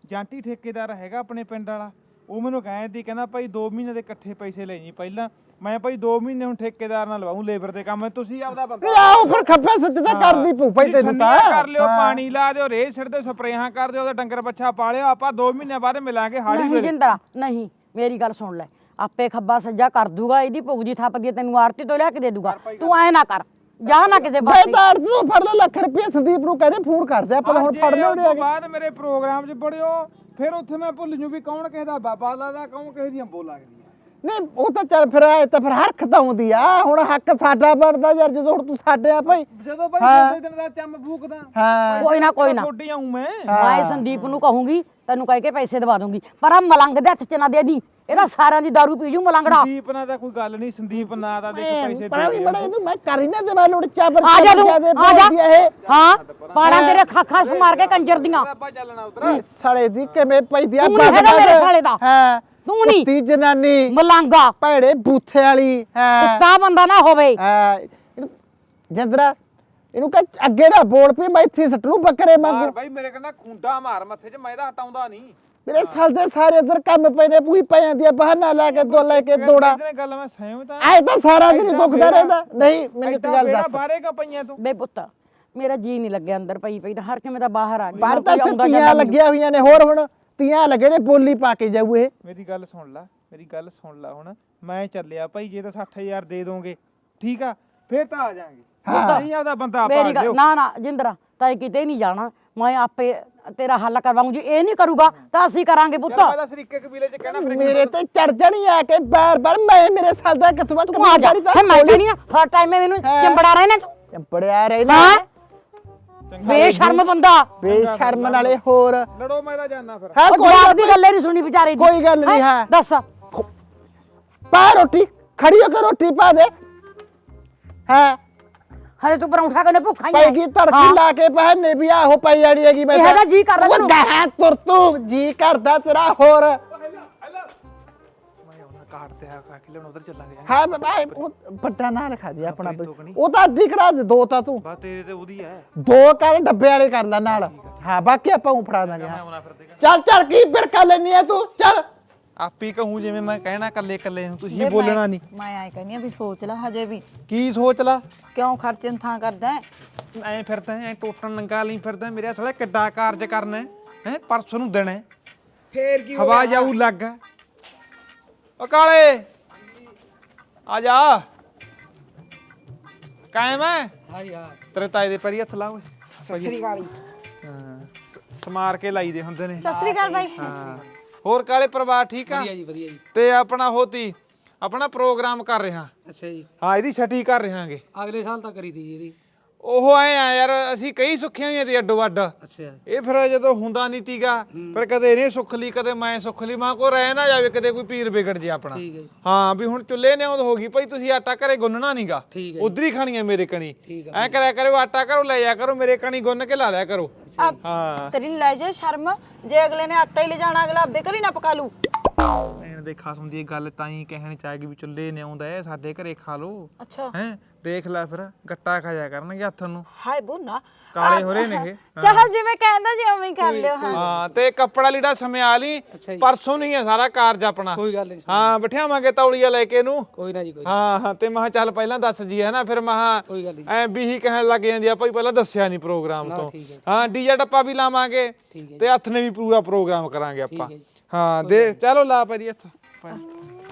A: ਜਾਂਟੀ ਠੇਕੇਦਾਰ ਹੈਗਾ ਆਪਣੇ ਪਿੰਡ ਵਾਲਾ। ਉਹ ਮੈਨੂੰ ਕਹਿੰਦੀ ਕਹਿੰਦਾ ਭਾਈ 2 ਮਹੀਨੇ ਦੇ ਇਕੱਠੇ ਪੈਸੇ ਲੈ ਜੀ ਪਹਿਲਾਂ। ਮੈਂ ਭਾਈ 2 ਮਹੀਨੇ ਹੁਣ ਠੇਕੇਦਾਰ ਨਾਲ ਲਵਾਉਂ ਲੇਬਰ ਦੇ ਕੰਮ। ਤੁਸੀਂ ਆਪਦਾ ਬੰਦਾ
D: ਆਓ ਫਿਰ ਖੱਪੇ ਸੱਚ ਤਾਂ ਕਰਦੀ ਪੂ ਭਾਈ ਤੈਨੂੰ ਤਾਂ।
A: ਕਰ ਲਿਓ ਪਾਣੀ ਲਾ ਦਿਓ ਰੇਹ ਸਿਰ ਦੇ ਸਪਰੇਹਾਂ ਕਰ ਦਿਓ ਉਹਦਾ ਡੰਗਰ ਬੱਚਾ ਪਾਲਿਓ ਆਪਾਂ 2 ਮਹੀਨੇ ਬਾਅਦ ਮਿਲਾਂਗੇ ਹਾੜੀ
J: ਨਹੀਂ ਜਿੰਦਰਾ ਨਹੀਂ ਮੇਰੀ ਗੱਲ ਸੁਣ ਲੈ। ਆਪੇ ਖੱਬਾ ਸੱਜਾ ਕਰ ਦੂਗਾ ਇਹਦੀ ਭੁਗਦੀ ਥੱਪਦੀ ਤੈਨੂੰ ਆਰਤੀ ਤੋਂ ਲਿਆ ਕੇ ਦੇ ਦੂਗਾ। ਤੂੰ ਐ ਨਾ ਕਰ ਜਾ ਨਾ ਕਿਸੇ
D: ਮੈਂ
J: ਪਾਸੇ
D: ਤਾਂ ਤੂੰ ਫੜ ਲੈ ਲੱਖ ਰੁਪਏ ਸੰਦੀਪ ਨੂੰ ਕਹਦੇ ਫੋਨ ਕਰਦੇ ਆਪਾਂ ਤਾਂ ਹੁਣ ਫੜ ਲਿਓ
A: ਤੋਂ ਬਾਅਦ ਮੇਰੇ ਪ੍ਰੋਗਰਾਮ 'ਚ ਬੜਿਓ ਫਿਰ ਉੱਥੇ ਮੈਂ ਭੁੱਲ ਜੂ ਵੀ ਕੌਣ ਕਿਸੇ ਦਾ ਬਾਬਾ ਲੱਗਦਾ ਕੌਣ ਕਿਸੇ ਦੀਆਂ ਬੋ ਲੱਗਦੀਆਂ।
D: ਨਹੀਂ ਉਹ ਤਾਂ ਚੱਲ ਫਿਰ ਆਏ ਤਾਂ ਫਿਰ ਹਰਖ ਤਾਂ ਆਉਂਦੀ ਆ। ਹੁਣ ਹੱਕ ਸਾਡਾ ਬਣਦਾ ਯਾਰ ਜਦੋਂ ਹੁਣ ਤੂੰ ਸਾਡੇ ਆ ਭਾਈ।
A: ਜਦੋਂ ਭਾਈ
D: ਹਾਂ।
A: ਛੋਟੇ ਦਿਨ ਦਾ ਚੰਮ ਫੂਕਦਾ।
D: ਹਾਂ।
J: ਕੋਈ ਨਾ ਕੋਈ ਨਾ।
A: ਛੋਟੀ ਆਉਂ ਮੈਂ।
J: ਮੈਂ ਸੰਦੀਪ ਨੂੰ ਕਹੂੰਗੀ ਤੈਨੂੰ ਕਹਿ ਕੇ ਪੈਸੇ ਦਵਾ ਦੂੰਗੀ। ਪਰ ਆ ਮਲੰਗ ਦੇ ਹੱਥ ਚ ਨਾ ਦੇ ਦੀ। ਇਹਦਾ ਸਾਰਿਆਂ ਦੀ ਦਾਰੂ ਪੀ ਜੂ ਮਲੰਗੜਾ।
A: ਸੰਦੀਪ ਨਾਲ ਤਾਂ ਕੋਈ ਗੱਲ ਨਹੀਂ ਸੰਦੀਪ ਨਾਂ ਦਾ ਦੇਖ ਪੈਸੇ
D: ਪਰ
A: ਦੇ
D: ਵੀ ਬੜਾ ਇਹਨੂੰ ਮੈਂ ਕਰ ਹੀ ਨਾ ਦੇਵਾ ਲੁੜਚਾ ਪਰ
J: ਆ ਜਾ ਤੂੰ
D: ਦੇ
J: ਆ ਜਾ।
D: ਇਹ।
J: ਹਾਂ ਪਾਣਾ ਤੇਰੇ ਖਾਖਾ ਮਾਰ ਕੇ ਕੰਜਰ ਦੀਆਂ।
A: ਆਪਾਂ ਚੱਲਣਾ ਉਧਰ।
D: ਸਾਲੇ ਦੀ ਕਿਵੇਂ ਪੈਦੀ ਆ
J: ਤੂੰ ਨੀ ਹੈਗਾ ਮੇਰੇ ਸਾਲੇ ਦਾ।
D: ਹਾਂ
J: ਤੂੰ ਨੀ।
D: ਕੁੱਤੀ ਜਨਾਨੀ।
J: ਮਲੰਗਾ।
D: ਭੈੜੇ ਬੂਥੇ ਵਾਲੀ ਹਾਂ।
J: ਕੁੱਤਾ ਬੰਦਾ ਨਾ ਹੋਵੇ।
D: ਹਾਂ ਜਿੰਦਰਾ ਇਹਨੂੰ ਕਹ ਅੱਗੇ ਨਾ ਬੋਲ ਪਈ ਮੈਂ ਇੱਥੇ ਸੱਟ ਲੂ ਬੱਕਰੇ
A: ਮਾਰ
D: ਵਾਂਗੂ।
A: ਬਾਈ ਮੇਰੇ ਕਹਿੰਦਾ ਖੁੰਡਾ ਮਾਰ ਮੱਥੇ 'ਚ ਮੈਂ ਤਾਂ ਹਟਾਉਂਦਾ ਨਹੀਂ।
D: ਮੇਰੇ ਸਾਲ ਦੇ ਸਾਰੇ ਇੱਧਰ ਕੰਮ ਪਏ ਨੇ ਪੂਰੀ ਪੈ ਜਾਂਦੀ ਆ ਬਹਾਨਾ ਲੈ ਕੇ ਦੋ ਲੈ ਕੇ ਦੋੜਾ।
A: ਇਹਦੇ ਨਾਲ ਗੱਲ ਮੈਂ ਸਹਿਮਤ ਆ
D: ਐ ਤਾਂ ਸਾਰਾ ਦਿਨ ਹੀ ਦੁਖਦਾ ਰਹਿੰਦਾ। ਨਹੀਂ ਮੈਨੂੰ ਇੱਕ ਗੱਲ ਦੱਸ।
A: ਬਾਹਰੇ ਕਾ ਪਈਆਂ ਤੂੰ।
J: ਬੇ ਪੁੱਤ ਮੇਰਾ ਜੀ ਨਹੀਂ ਲੱਗਿਆ ਅੰਦਰ ਪਈ ਪਈ ਤਾਂ ਹਰ ਕਿਵੇਂ ਤਾਂ ਬਾਹਰ ਆ ਗਈ।
D: ਬਾਹਰ
J: ਹੋਰ
D: ਤਾਂ
J: ਕੋਈ ਆਉਂਦਾ
D: ਤੀਆਂ। ਲੱਗੀਆਂ ਹੋਈਆਂ ਨੇ ਹੋਰ ਹੁਣ ਤੀਆਂ ਲੱਗੇ ਨੇ ਬੋਲੀ ਪਾ ਕੇ ਜਾਊ ਇਹ।
A: ਮੇਰੀ ਗੱਲ ਸੁਣ ਲੈ ਮੇਰੀ ਗੱਲ ਸੁਣ ਲੈ ਹੁਣ। ਮੈਂ ਚੱਲਿਆ ਭਾਈ ਜੇ ਤਾਂ 60000 ਦੇ ਦੋਗੇ ਠੀਕ ਆ ਫੇਰ ਤਾਂ ਆ ਜਾਾਂਗੇ। ਨਹੀਂ ਆਪਦਾ ਬੰਦਾ ਆਪਾਂ
J: ਮੇਰੀ ਗੱਲ ਨਾ ਨਾ ਜਿੰਦਰਾ ਤਾਂ ਕਿਤੇ ਨਹੀਂ ਜਾਣਾ। ਮੈਂ ਆਪੇ ਤੇਰਾ ਹੱਲ ਕਰਵਾਉਂ ਜੀ ਇਹ ਨਹੀਂ ਕਰੂਗਾ ਤਾਂ ਅਸੀਂ ਕਰਾਂਗੇ ਪੁੱਤ।
A: ਮੈਂ ਤਾਂ ਸਰੀਕੇ ਕਬੀਲੇ 'ਚ ਕਹਿਣਾ ਫਿਰ
D: ਮੇਰੇ ਤੇ ਚੜ ਜਾਣੀ ਆ ਕੇ ਬਾਰ ਬਾਰ ਮੈਂ ਮੇਰੇ ਸਾਲ ਦਾ ਕਿਥੋਂ
J: ਤੂੰ ਆ ਜਾ। ਫੇ ਮੈਂ ਕਹਿੰਦੀ ਆ ਹਰ ਟਾਈਮ ਮੈਨੂੰ ਚੰਬੜਾ ਰਹਿਣਾ ਤੂੰ।
D: ਬੜਿਆ ਰਹਿਣਾ।
J: ਹਾਂ। ਬੇਸ਼ਰਮ ਬੰਦਾ।
D: ਬੇਸ਼ਰਮ ਨਾਲੇ ਹੋਰ।
A: ਲੜੋ ਮੈਂ ਤਾਂ ਜਾਣਾ ਫਿਰ।
D: ਹਾਂ
J: ਉਹ
D: ਕੋਈ
J: ਜਵਾਬ
D: ਗੱਲ
J: ਦੀ ਗੱਲ ਹੀ ਨਹੀਂ ਸੁਣੀ ਵਿਚਾਰੇ ਦੀ।
D: ਕੋਈ ਗੱਲ ਨਹੀਂ,
J: ਹੈਂ?
D: ਹਾਂ।
J: ਦੱਸ।
D: ਪਾ ਰੋਟੀ ਖੜੀ ਹੋ ਕੇ ਰੋਟੀ ਪਾ ਦੇ। ਹਾਂ?
J: ਹਰੇ ਤੂੰ ਪਰੌਂਠਾ ਕਨੇ ਭੁੱਖਾ ਹੀ
D: ਪੈਗੀ ਤੜਕੀ ਲਾ ਕੇ ਪਹਿਨੇ ਵੀ ਆਹੋ ਪਈ ਜਾਣੀ ਹੈਗੀ ਮੈਂ
J: ਇਹ ਹੈਗਾ ਜੀ ਕਰਦਾ ਤੈਨੂੰ।
D: ਗਾਹ ਤੁਰ ਤੂੰ ਜੀ ਕਰਦਾ ਤੇਰਾ ਹੋਰ।
A: ਮੈਂ ਉਹਨਾਂ ਕਾਟ ਤੇ ਆ ਕੇ ਲਿਆਉਣ ਉਧਰ ਚੱਲਾਂਗੇ।
D: ਹਾਂ ਉਹ ਵੱਡਾ ਨਾਂ ਲਿਖਾ ਦੇ ਆਪਣਾ ਉਹ ਤਾਂ ਅੱਧੀ ਕਰਾ ਦੇ ਤਾਂ ਤੂੰ।
A: ਬਸ ਤੇਰੇ ਤੇ ਉਹਦੀ ਹੈ।
D: ਦੋ ਕਰ ਡੱਬੇ ਵਾਲੇ ਕਰ ਲੈ ਨਾਲ। ਹਾਂ ਬਾਕੀ ਆਪਾਂ ਉਹ ਫੜਾ ਦਾਂਗੇ। ਚੱਲ ਚੱਲ ਕੀ ਬਿੜਕਾ ਲੈਣੀ ਆ ਤੂੰ? ਚੱਲ।
A: ਆਪੀ ਕਹੂੰ ਜਿਵੇਂ ਮੈਂ ਕਹਿਣਾ ਕੱਲੇ ਕੱਲੇ ਨੂੰ ਤੁਸੀਂ ਬੋਲਣਾ ਨਹੀਂ।
C: ਮੈਂ ਐ ਕਹਿੰਦੀ ਆ ਵੀ ਸੋਚ ਲੈ ਹਜੇ ਵੀ।
A: ਕੀ ਸੋਚ ਲਾ?
C: ਕਿਉਂ ਖਰਚੇ ਨੂੰ ਥਾਂ ਕਰਦਾ ਹੈ?
A: ਐ ਫਿਰਦਾ ਐ ਟੋਟਣ ਨੰਗਾ ਲਈ ਫਿਰਦਾ ਮੇਰੇ ਸਾਲੇ ਕਿੱਡਾ ਕਾਰਜ ਕਰਨਾ ਹੈ ਹੈਂ? ਪਰਸੋਂ ਨੂੰ ਹੈ।
G: ਫੇਰ ਕੀ
A: ਹਵਾ ਜਾਊ ਲੱਗ। ਓ ਕਾਲੇ ਆ ਜਾ। ਕਾਇਮ ਹੈ? ਹਾਂ ਯਾਰ ਤੇਰੇ ਤਾਏ ਦੇ ਪੈਰੀ ਹੱਥ ਲਾ ਓਏ
G: ਸ੍ਰੀ ਅਕਾਲ।
A: ਹਾਂ ਸ- ਸਮਾਰ ਕੇ ਲਾਈਦੇ ਹੁੰਦੇ ਨੇ।
C: ਸਤਿ ਸ੍ਰੀ ਅਕਾਲ ਬਾਈ।
A: ਹਾਂ। ਹੋਰ ਕਾਲੇ ਪਰਿਵਾਰ ਠੀਕ ਆ? ਵਧੀਆ ਜੀ ਵਧੀਆ ਜੀ। ਤੇ ਆਪਣਾ ਹੋਤੀ ਆਪਣਾ ਪ੍ਰੋਗਰਾਮ ਕਰ ਰਿਹਾ।
B: ਅੱਛਾ ਜੀ।
A: ਹਾਂ ਇਹਦੀ ਛਟੀ ਕਰ ਰਹਾਂਗੇ।
B: ਅਗਲੇ ਸਾਲ ਤਾਂ ਕਰੀ ਤੀ ਜੀ ਇਹਦੀ।
A: ਉਹ ਐ ਆ ਯਾਰ ਅਸੀਂ ਕਈ ਸੁੱਖੀਆਂ ਹੋਈਆਂ ਤੇ ਅੱਡੋ ਅੱਡ
B: ਅੱਛਾ।
A: ਇਹ ਫਿਰ ਜਦੋਂ ਹੁੰਦਾ ਨਹੀਂ ਤੀਗਾ ਫਿਰ ਕਦੇ ਇਹਨੇ ਸੁੱਖ ਲਈ ਕਦੇ ਮੈਂ ਸੁੱਖ ਲਈ ਮਾਂ ਕੋ ਰਹਿ ਨਾ ਜਾਵੇ ਕਦੇ ਕੋਈ ਪੀਰ ਵਿਗੜ ਜੇ ਆਪਣਾ।
B: ਠੀਕ ਹੈ ਜੀ।
A: ਹਾਂ ਵੀ ਹੁਣ ਚੁੱਲ੍ਹੇ ਨੇ ਹੋ ਗਈ ਭਾਈ ਤੁਸੀਂ ਆਟਾ ਘਰੇ ਗੁੰਨਣਾ ਨਹੀਂਗਾ
B: ਠੀਕ ਹੈ
A: ਉਧਰ ਹੀ ਖਾਣੀਆਂ ਮੇਰੇ ਕਣੀ। ਐ ਕਰਿਆ ਕਰੋ ਆਟਾ ਕਰੋ ਲੈ ਜਾ ਕਰੋ ਮੇਰੇ ਕਣੀ ਗੁੰਨ ਕੇ ਲਾ ਲਿਆ ਕਰੋ। ਹਾਂ।
C: ਤੇਰੀ ਲੈ ਜਾ ਸ਼ਰਮ ਜੇ ਅਗਲੇ ਨੇ ਆਟਾ ਹੀ ਲੈ ਜਾਣਾ ਅਗਲਾ ਆਪਦੇ ਘਰ ਹੀ ਨਾ ਪਕਾ ਲੂ।
A: ਦੇ ਖਸਮ ਦੀ ਇਹ ਗੱਲ ਤਾਂ ਹੀ ਕਹਿਣੀ ਚਾਹੇਗੀ ਵੀ ਚੁੱਲ੍ਹੇ ਨੇ ਆਉਂਦਾ ਹੈ ਸਾਡੇ ਘਰੇ ਖਾ ਲੋ
C: ਅੱਛਾ।
A: ਹੈ ਦੇਖ ਲੈ ਫਿਰ ਗੱਟਾ ਖਾ ਜਾ ਕਰਨਗੇ ਹੱਥ ਨੂੰ।
C: ਹਾਏ ਬੋਨਾ।
A: ਕਾਲੇ ਹੋ ਰਹੇ ਨੇ ਇਹ
C: ਚਲੋ ਜਿਵੇਂ ਕਹਿੰਦਾ ਜੀ ਉਵੇਂ ਹੀ ਕਰ ਲਿਓ ਹਾਂ।
A: ਹਾਂ ਤੇ ਕੱਪੜਾ ਲੀੜਾ ਸਮਿਆ ਲਈ ਪਰਸੋਂ ਨਹੀਂ ਹੈ ਸਾਰਾ ਕਾਰਜ ਆਪਣਾ।
B: ਕੋਈ ਗੱਲ ਨਹੀਂ।
A: ਹਾਂ ਬਿਠਾਵਾਂਗੇ ਤੌਲੀਆ ਲੈ ਕੇ ਇਹਨੂੰ।
B: ਕੋਈ ਨਾ ਜੀ ਕੋਈ
A: ਹਾਂ ਹਾਂ ਤੇ ਮਹਾ ਚੱਲ ਪਹਿਲਾਂ ਦੱਸ ਜੀ ਹੈ ਨਾ ਫਿਰ ਮਹਾ
B: ਕੋਈ ਗੱਲ ਨਹੀਂ।
A: ਐ ਬੀਹੀ ਕਹਿਣ ਲੱਗ ਜਾਂਦੀ ਆ ਭਾਈ ਪਹਿਲਾਂ ਦੱਸਿਆ ਨਹੀਂ ਪ੍ਰੋਗਰਾਮ ਤੋਂ।
B: ਠੀਕ ਹੈ।
A: ਹਾਂ ਡੀਜੇ ਟੱਪਾ ਵੀ ਲਾਵਾਂਗੇ ਤੇ ਹੱਥ ਨੇ ਵੀ ਪੂਰਾ ਪ੍ਰੋਗਰਾਮ ਕਰਾਂਗੇ ਆਪਾਂ। ਹਾਂ ਦੇ ਚਲੋ ਲਾ ਪਰੀ ਹੱਥ।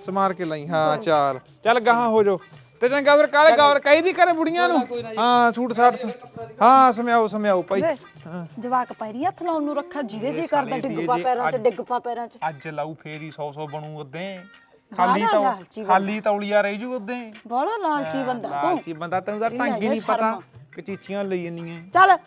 A: ਸਮਾਰ ਕੇ ਲਈ ਹਾਂ ਚਾਰ। ਚੱਲ ਗਾਹਾਂ ਹੋ ਜੋ ਤੇ ਚੰਗਾ ਫਿਰ ਕਾਲੇ ਗੌਰ ਕਹੀ ਦੀ ਕਰੇ ਬੁੜੀਆਂ ਨੂੰ? ਹਾਂ ਸੂਟ ਸਾਟ ਸ- ਹਾਂ ਸਮਿਆਓ ਸਮਿਆਓ ਭਾਈ।
C: ਜਵਾਕ ਪੈਰੀ ਹੱਥ ਲਾਉਣ ਨੂੰ ਰੱਖਾ ਜਿਹਦੇ ਜੀ ਕਰਦਾ ਡਿੱਗ ਪਾ ਪੈਰਾਂ 'ਚ ਡਿੱਗ ਪਾ ਪੈਰਾਂ 'ਚ।
A: ਅੱਜ ਲਾਊ ਫੇਰੀ 100 100 ਬਣੂ ਉਦੋਂ। ਖਾਲੀ ਤਾਂ। ਖਾਲੀ ਤੌਲੀਆ ਰਹਿ ਜੂ ਉਦੋਂ।
C: ਬੜਾ ਲਾਲਚੀ ਬੰਦਾ। ਤੂੰ
A: ਲਾਲਚੀ ਬੰਦਾ ਤੈਨੂੰ ਤਾਂ ਢੰਗ ਹੀ ਨਹੀਂ ਪਤਾ। ਕਿ ਚੀਚੀਆਂ ਲਈ ਜੰਨੀਆਂ
C: ਚੱਲ।